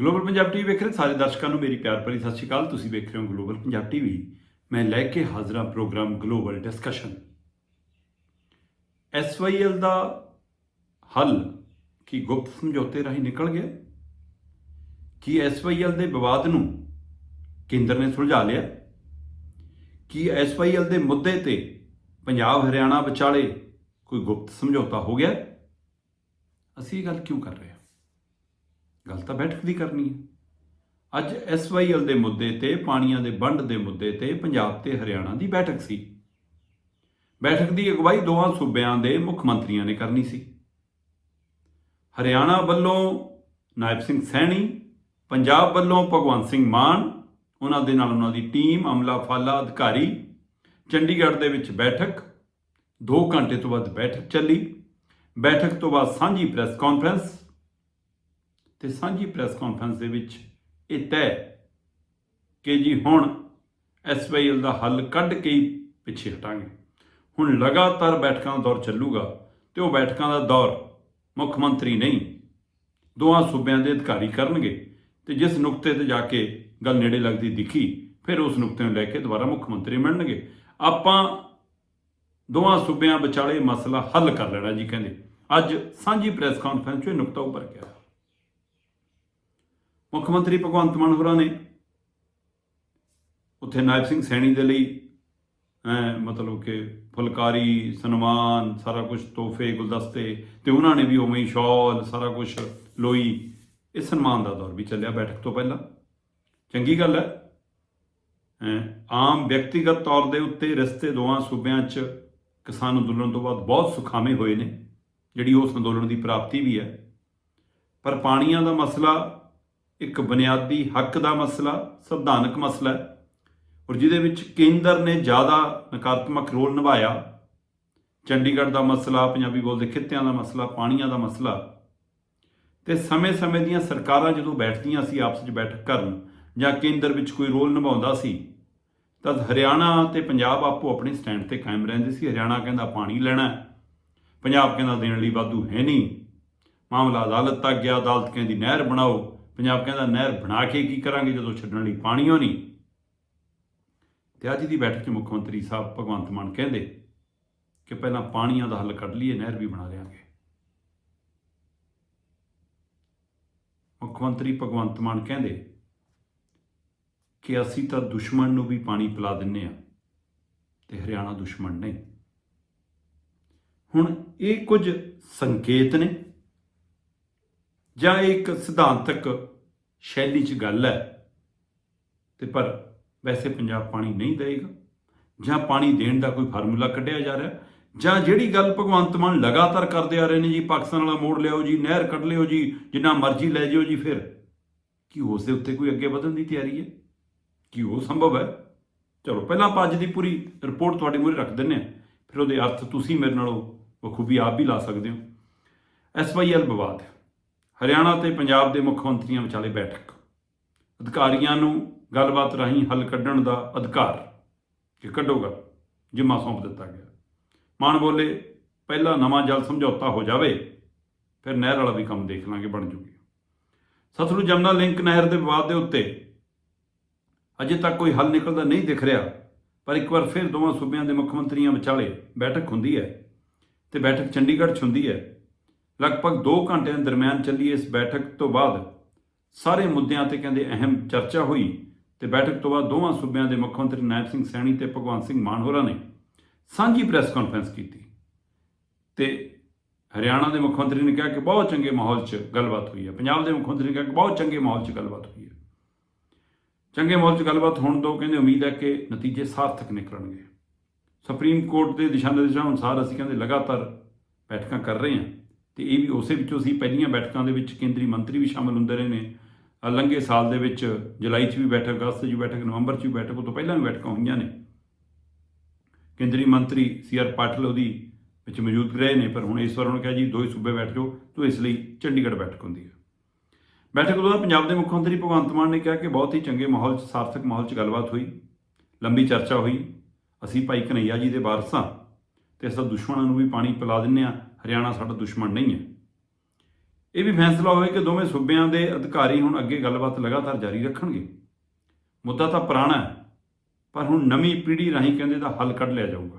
Global Punjab TV ਵੇਖ ਰਹੇ ਸਾਰੇ ਦਰਸ਼ਕਾਂ ਨੂੰ ਮੇਰੀ ਪਿਆਰ ਭਰੀ ਸਤਿ ਸ਼੍ਰੀ ਅਕਾਲ। ਤੁਸੀਂ ਵੇਖ ਰਹੇ ਹੋ ਗਲੋਬਲ ਪੰਜਾਬ ਟੀਵੀ। ਮੈਂ ਲੈ ਕੇ ਹਾਜ਼ਰ ਹਾਂ ਪ੍ਰੋਗਰਾਮ ਗਲੋਬਲ ਡਿਸਕਸ਼ਨ। ਐਸਵਾਈਐਲ ਦਾ ਹੱਲ ਕੀ ਗੁਪਤ ਸਮਝੌਤੇ ਰਾਹੀਂ ਨਿਕਲ ਗਿਆ? ਕੀ ਐਸਵਾਈਐਲ ਦੇ ਵਿਵਾਦ ਨੂੰ ਕੇਂਦਰ ਨੇ ਸੁਲਝਾ ਲਿਆ? ਕੀ ਐਸਵਾਈਐਲ ਦੇ ਮੁੱਦੇ ਤੇ ਪੰਜਾਬ ਹਰਿਆਣਾ ਵਿਚਾਲੇ ਕੋਈ ਗੁਪਤ ਸਮਝੌਤਾ ਹੋ ਗਿਆ? ਅਸੀਂ ਇਹ ਗੱਲ ਕਿਉਂ ਕਰ ਰਹੇ ਹਾਂ? ਗੱਲ ਤਾਂ ਬੈਠਕ ਦੀ ਕਰਨੀ ਹੈ। ਅੱਜ ਐਸਵਾਈਐਲ ਦੇ ਮੁੱਦੇ ਤੇ, ਪਾਣੀਆਂ ਦੇ ਵੰਡ ਦੇ ਮੁੱਦੇ ਤੇ ਪੰਜਾਬ ਤੇ ਹਰਿਆਣਾ ਦੀ ਬੈਠਕ ਸੀ। ਬੈਠਕ ਦੀ ਅਗਵਾਈ ਦੋਵਾਂ ਸੂਬਿਆਂ ਦੇ ਮੁੱਖ ਮੰਤਰੀਆਂ ਨੇ ਕਰਨੀ ਸੀ। ਹਰਿਆਣਾ ਵੱਲੋਂ ਨਾਇਬ ਸਿੰਘ ਸੈਣੀ, ਪੰਜਾਬ ਵੱਲੋਂ ਭਗਵੰਤ ਸਿੰਘ ਮਾਨ, ਉਹਨਾਂ ਦੇ ਨਾਲ ਉਹਨਾਂ ਦੀ ਟੀਮ, ਅਮਲਾ ਫਾਲਾ ਅਧਿਕਾਰੀ, ਚੰਡੀਗੜ੍ਹ ਦੇ ਵਿੱਚ ਬੈਠਕ 2 ਘੰਟੇ ਤੋਂ ਵੱਧ ਬੈਠਕ ਚੱਲੀ। ਬੈਠਕ ਤੋਂ ਬਾਅਦ ਸਾਂਝੀ ਪ੍ਰੈਸ ਕਾਨਫਰੰਸ ਤੇ ਸਾਂਝੀ ਪ੍ਰੈਸ ਕਾਨਫਰੰਸ ਦੇ ਵਿੱਚ ਇਹ ਤੈਅ ਕਿ ਜੀ ਹੁਣ ਐਸਵਾਈਐਲ ਦਾ ਹੱਲ ਕੱਢ ਕੇ ਹੀ ਪਿੱਛੇ ਹਟਾਂਗੇ। ਹੁਣ ਲਗਾਤਾਰ ਬੈਠਕਾਂ ਦਾ ਦੌਰ ਚੱਲੂਗਾ ਤੇ ਉਹ ਬੈਠਕਾਂ ਦਾ ਦੌਰ ਮੁੱਖ ਮੰਤਰੀ ਨਹੀਂ, ਦੋਹਾਂ ਸੂਬਿਆਂ ਦੇ ਅਧਿਕਾਰੀ ਕਰਨਗੇ ਤੇ ਜਿਸ ਨੁਕਤੇ ਤੇ ਜਾ ਕੇ ਗੱਲ ਨੇੜੇ ਲੱਗਦੀ ਦਿਖੀ, ਫਿਰ ਉਸ ਨੁਕਤੇ ਨੂੰ ਲੈ ਕੇ ਦੁਬਾਰਾ ਮੁੱਖ ਮੰਤਰੀ ਮਿਲਣਗੇ। ਆਪਾਂ ਦੋਹਾਂ ਸੂਬਿਆਂ ਵਿਚਾਲੇ ਮਸਲਾ ਹੱਲ ਕਰ ਲੈਣਾ ਜੀ ਕਹਿੰਦੇ। ਅੱਜ ਸਾਂਝੀ ਪ੍ਰੈਸ ਕਾਨਫਰੰਸ 'ਚ ਇਹ ਨੁਕਤਾ ਉੱਭਰ ਗਿਆ। ਮੁੱਖ ਮੰਤਰੀ ਭਗਵੰਤ ਮਾਨ ਹੋਰਾਂ ਨੇ ਉੱਥੇ ਨਾਇਬ ਸਿੰਘ ਸੈਣੀ ਦੇ ਲਈ ਅਹ ਮਤਲਬ ਕਿ ਫੁਲਕਾਰੀ, ਸਨਮਾਨ, ਸਾਰਾ ਕੁਝ ਤੋਹਫੇ, ਗੁਲਦਸਤੇ ਤੇ ਉਹਨਾਂ ਨੇ ਵੀ ਉਵੇਂ ਹੀ ਸ਼ਾਲ, ਸਾਰਾ ਕੁਝ ਲੋਈ। ਇਹ ਸਨਮਾਨ ਦਾ ਦੌਰ ਵੀ ਚੱਲਿਆ ਬੈਠਕ ਤੋਂ ਪਹਿਲਾਂ। ਚੰਗੀ ਗੱਲ ਹੈ। ਆਮ ਵਿਅਕਤੀਗਤ ਤੌਰ ਦੇ ਉੱਤੇ ਰਸਤੇ ਦੋਵਾਂ ਸੂਬਿਆਂ 'ਚ ਕਿਸਾਨ ਅੰਦੋਲਨ ਤੋਂ ਬਾਅਦ ਬਹੁਤ ਸੁਖਾਵੇਂ ਹੋਏ ਨੇ, ਜਿਹੜੀ ਉਸ ਅੰਦੋਲਨ ਦੀ ਪ੍ਰਾਪਤੀ ਵੀ ਹੈ। ਪਰ ਪਾਣੀਆਂ ਦਾ ਮਸਲਾ ਇੱਕ ਬੁਨਿਆਦੀ ਹੱਕ ਦਾ ਮਸਲਾ, ਸੰਵਿਧਾਨਕ ਮਸਲਾ ਹੈ ਔਰ ਜਿਹਦੇ ਵਿੱਚ ਕੇਂਦਰ ਨੇ ਜ਼ਿਆਦਾ ਨਕਾਰਾਤਮਕ ਰੋਲ ਨਿਭਾਇਆ। ਚੰਡੀਗੜ੍ਹ ਦਾ ਮਸਲਾ, ਪੰਜਾਬੀ ਬੋਲਦੇ ਖਿੱਤਿਆਂ ਦਾ ਮਸਲਾ, ਪਾਣੀਆਂ ਦਾ ਮਸਲਾ। ਤੇ ਸਮੇਂ-ਸਮੇਂ ਦੀਆਂ ਸਰਕਾਰਾਂ ਜਦੋਂ ਬੈਠਦੀਆਂ ਸੀ ਆਪਸ ਵਿੱਚ ਬੈਠਕ ਕਰਨ ਜਾਂ ਕੇਂਦਰ ਵਿੱਚ ਕੋਈ ਰੋਲ ਨਿਭਾਉਂਦਾ ਸੀ ਤਦ ਹਰਿਆਣਾ ਤੇ ਪੰਜਾਬ ਆਪੋ ਆਪਣੇ ਸਟੈਂਡ ਤੇ ਕਾਇਮ ਰਹਿੰਦੇ ਸੀ। ਹਰਿਆਣਾ ਕਹਿੰਦਾ ਪਾਣੀ ਲੈਣਾ ਪੰਜਾਬ ਕਹਿੰਦਾ ਦੇਣ ਲਈ ਵਾਧੂ ਹੈ ਨਹੀਂ। ਮਾਮਲਾ ਅਦਾਲਤ ਤੱਕ ਗਿਆ, ਅਦਾਲਤ ਕਹਿੰਦੀ ਨਹਿਰ ਬਣਾਓ। ਪੰਜਾਬ ਕਹਿੰਦਾ, ਨਹਿਰ ਬਣਾ ਕੇ ਕੀ ਕਰਾਂਗੇ ਜਦੋਂ ਛੱਡਣ ਲਈ ਪਾਣੀ ਹੋ ਨਹੀਂ? ਤੇ ਅੱਜ ਦੀ ਬੈਠਕ 'ਚ ਮੁੱਖ ਮੰਤਰੀ ਸਾਹਿਬ ਭਗਵੰਤ ਮਾਨ ਕਹਿੰਦੇ ਕਿ ਪਹਿਲਾਂ ਪਾਣੀਆਂ ਦਾ ਹੱਲ ਕੱਢ ਲਈਏ, ਨਹਿਰ ਵੀ ਬਣਾ ਲਿਆਂਗੇ। ਮੁੱਖ ਮੰਤਰੀ ਭਗਵੰਤ ਮਾਨ ਕਹਿੰਦੇ ਕਿ ਅਸੀਂ ਤਾਂ ਦੁਸ਼ਮਣ ਨੂੰ ਵੀ ਪਾਣੀ ਪਿਲਾ ਦਿੰਨੇ ਆ ਤੇ ਹਰਿਆਣਾ ਦੁਸ਼ਮਣ ਨਹੀਂ। ਹੁਣ ਇਹ ਕੁਝ ਸੰਕੇਤ ਨੇ ਜਾਂ ਇਹ ਇੱਕ ਸਿਧਾਂਤਕ ਸ਼ੈਲੀ 'ਚ ਗੱਲ ਹੈ, ਤੇ ਪਰ ਵੈਸੇ ਪੰਜਾਬ ਪਾਣੀ ਨਹੀਂ ਦੇਗਾ ਜਾਂ ਪਾਣੀ ਦੇਣ ਦਾ ਕੋਈ ਫਾਰਮੂਲਾ ਕੱਢਿਆ ਜਾ ਰਿਹਾ ਜਾਂ ਜਿਹੜੀ ਗੱਲ ਭਗਵੰਤ ਮਾਨ ਲਗਾਤਾਰ ਕਰਦੇ ਆ ਰਹੇ ਨੇ ਜੀ, ਪਾਕਿਸਤਾਨ ਵਾਲਾ ਮੋੜ ਲਿਓ ਜੀ, ਨਹਿਰ ਕੱਢ ਲਿਓ ਜੀ, ਜਿੰਨਾ ਮਰਜ਼ੀ ਲੈ ਜਿਓ ਜੀ ਫਿਰ, ਕੀ ਉਸ ਦੇ ਉੱਤੇ ਕੋਈ ਅੱਗੇ ਵਧਣ ਦੀ ਤਿਆਰੀ ਹੈ? ਕੀ ਉਹ ਸੰਭਵ ਹੈ? ਚਲੋ, ਪਹਿਲਾਂ ਆਪਾਂ ਅੱਜ ਦੀ ਪੂਰੀ ਰਿਪੋਰਟ ਤੁਹਾਡੇ ਮੂਹਰੇ ਰੱਖ ਦਿੰਨੇ ਆ ਫਿਰ ਉਹਦੇ ਅਰਥ ਤੁਸੀਂ ਮੇਰੇ ਨਾਲੋਂ ਬਖੂਬੀ ਆਪ ਵੀ ਲਾ ਸਕਦੇ ਹੋ। ਐਸਵਾਈਐਲ ਵਿਵਾਦ। ਹਰਿਆਣਾ ਤੇ ਪੰਜਾਬ ਦੇ ਮੁੱਖ ਮੰਤਰੀਆਂ ਵਿਚਾਲੇ ਬੈਠਕ। ਅਧਿਕਾਰੀਆਂ ਨੂੰ ਗੱਲਬਾਤ ਰਾਹੀਂ ਹੱਲ ਕੱਢਣ ਦਾ ਅਧਿਕਾਰ ਕਿ ਕੱਢੋਗਾ, ਜਿੰਮਾ ਸੌਂਪ ਦਿੱਤਾ ਗਿਆ। ਮਾਨ ਬੋਲੇ, ਪਹਿਲਾਂ ਨਵਾਂ ਜਲ ਸਮਝੌਤਾ ਹੋ ਜਾਵੇ, ਫਿਰ ਨਹਿਰ ਵਾਲਾ ਵੀ ਕੰਮ ਦੇਖ ਲਾਂਗੇ, ਬਣ ਜੂਗੀ। ਸਤਲੁਜ ਜਮਨਾ ਲਿੰਕ ਨਹਿਰ ਦੇ ਵਿਵਾਦ ਦੇ ਉੱਤੇ ਅਜੇ ਤੱਕ ਕੋਈ ਹੱਲ ਨਿਕਲਦਾ ਨਹੀਂ ਦਿਖ ਰਿਹਾ, ਪਰ ਇੱਕ ਵਾਰ ਫਿਰ ਦੋਵਾਂ ਸੂਬਿਆਂ ਦੇ ਮੁੱਖ ਮੰਤਰੀਆਂ ਵਿਚਾਲੇ ਬੈਠਕ ਹੁੰਦੀ ਹੈ ਤੇ ਬੈਠਕ ਚੰਡੀਗੜ੍ਹ 'ਚ ਹੁੰਦੀ ਹੈ। ਲਗਭਗ 2 ਘੰਟਿਆਂ ਦੇ ਦਰਮਿਆਨ ਚੱਲੀ ਇਸ ਬੈਠਕ ਤੋਂ ਬਾਅਦ ਸਾਰੇ ਮੁੱਦਿਆਂ ਤੇ ਕਹਿੰਦੇ ਅਹਿਮ ਚਰਚਾ ਹੋਈ ਤੇ ਬੈਠਕ ਤੋਂ ਬਾਅਦ ਦੋਵਾਂ ਸੂਬਿਆਂ ਦੇ ਮੁੱਖ ਮੰਤਰੀ ਨਾਇਬ ਸਿੰਘ ਸੈਣੀ ਤੇ ਭਗਵੰਤ ਸਿੰਘ ਮਾਨ ਹੋਰਾਂ ਨੇ ਸਾਂਝੀ ਪ੍ਰੈਸ ਕਾਨਫਰੰਸ ਕੀਤੀ। ਤੇ ਹਰਿਆਣਾ ਦੇ ਮੁੱਖ ਮੰਤਰੀ ਨੇ ਕਿਹਾ ਕਿ ਬਹੁਤ ਚੰਗੇ ਮਾਹੌਲ 'ਚ ਗੱਲਬਾਤ ਹੋਈ ਹੈ। ਪੰਜਾਬ ਦੇ ਮੁੱਖ ਮੰਤਰੀ ਨੇ ਕਿਹਾ ਕਿ ਬਹੁਤ ਚੰਗੇ ਮਾਹੌਲ 'ਚ ਗੱਲਬਾਤ ਹੋਈ ਹੈ। ਚੰਗੇ ਮਾਹੌਲ 'ਚ ਗੱਲਬਾਤ ਹੋਣ ਤੋਂ ਕਹਿੰਦੇ ਉਮੀਦ ਹੈ ਕਿ ਨਤੀਜੇ ਸਾਰਥਕ ਨਿਕਲਣਗੇ। ਸੁਪਰੀਮ ਕੋਰਟ ਦੇ ਦਿਸ਼ਾ ਨਿਰਦੇਸ਼ਾਂ ਅਨੁਸਾਰ ਅਸੀਂ ਕਹਿੰਦੇ ਲਗਾਤਾਰ ਬੈਠਕਾਂ ਕਰ ਰਹੇ ਹਾਂ। ਤੇ ਇਹ ਵੀ ਉਸੇ ਵਿੱਚੋਂ ਅਸੀਂ ਪਹਿਲੀਆਂ ਬੈਠਕਾਂ ਦੇ ਵਿੱਚ ਕੇਂਦਰੀ ਮੰਤਰੀ ਵੀ ਸ਼ਾਮਲ ਹੁੰਦੇ ਰਹੇ ਨੇ। ਲੰਘੇ ਸਾਲ ਦੇ ਵਿੱਚ ਜੁਲਾਈ 'ਚ ਵੀ ਬੈਠਕ, ਅਗਸਤ 'ਚ ਵੀ ਬੈਠਕ, ਨਵੰਬਰ 'ਚ ਵੀ ਬੈਠਕ, ਉਹ ਤੋਂ ਪਹਿਲਾਂ ਵੀ ਬੈਠਕਾਂ ਹੋਈਆਂ ਨੇ। ਕੇਂਦਰੀ ਮੰਤਰੀ ਸੀ ਆਰ ਪਾਟਿਲ ਉਹਦੀ ਵਿੱਚ ਮੌਜੂਦ ਰਹੇ ਨੇ, ਪਰ ਹੁਣ ਇਸ ਵਾਰ ਉਹਨੇ ਕਿਹਾ ਜੀ, ਦੋ ਹੀ ਸੂਬੇ ਬੈਠ ਜਾਓ, ਤੋਂ ਇਸ ਲਈ ਚੰਡੀਗੜ੍ਹ ਬੈਠਕ ਹੁੰਦੀ ਹੈ। ਬੈਠਕ ਤੋਂ ਬਾਅਦ ਪੰਜਾਬ ਦੇ ਮੁੱਖ ਮੰਤਰੀ ਭਗਵੰਤ ਮਾਨ ਨੇ ਕਿਹਾ ਕਿ ਬਹੁਤ ਹੀ ਚੰਗੇ ਮਾਹੌਲ 'ਚ, ਸਾਰਥਕ ਮਾਹੌਲ 'ਚ ਗੱਲਬਾਤ ਹੋਈ, ਲੰਬੀ ਚਰਚਾ ਹੋਈ। ਅਸੀਂ ਭਾਈ ਕਨਈਆ ਜੀ ਦੇ ਵਾਰਸ ਹਾਂ ਤੇ ਅਸਾਂ ਦੁਸ਼ਮਣਾਂ ਨੂੰ ਵੀ ਪਾਣੀ ਪਿਲਾ ਦਿੰਨੇ ਆ ਹਰਿਆਣਾ ਸਾਡਾ ਦੁਸ਼ਮਣ ਨਹੀਂ ਹੈ। ਇਹ ਵੀ ਫੈਸਲਾ ਹੋਇਆ ਕਿ ਦੋਵੇਂ ਸੂਬਿਆਂ ਦੇ ਅਧਿਕਾਰੀ ਹੁਣ ਅੱਗੇ ਗੱਲਬਾਤ ਲਗਾਤਾਰ ਜਾਰੀ ਰੱਖਣਗੇ। ਮੁੱਦਾ ਤਾਂ ਪੁਰਾਣਾ ਹੈ, ਪਰ ਹੁਣ ਨਵੀਂ ਪੀੜ੍ਹੀ ਰਾਹੀਂ ਕਹਿੰਦੇ ਦਾ ਹੱਲ ਕੱਢ ਲਿਆ ਜਾਊਗਾ।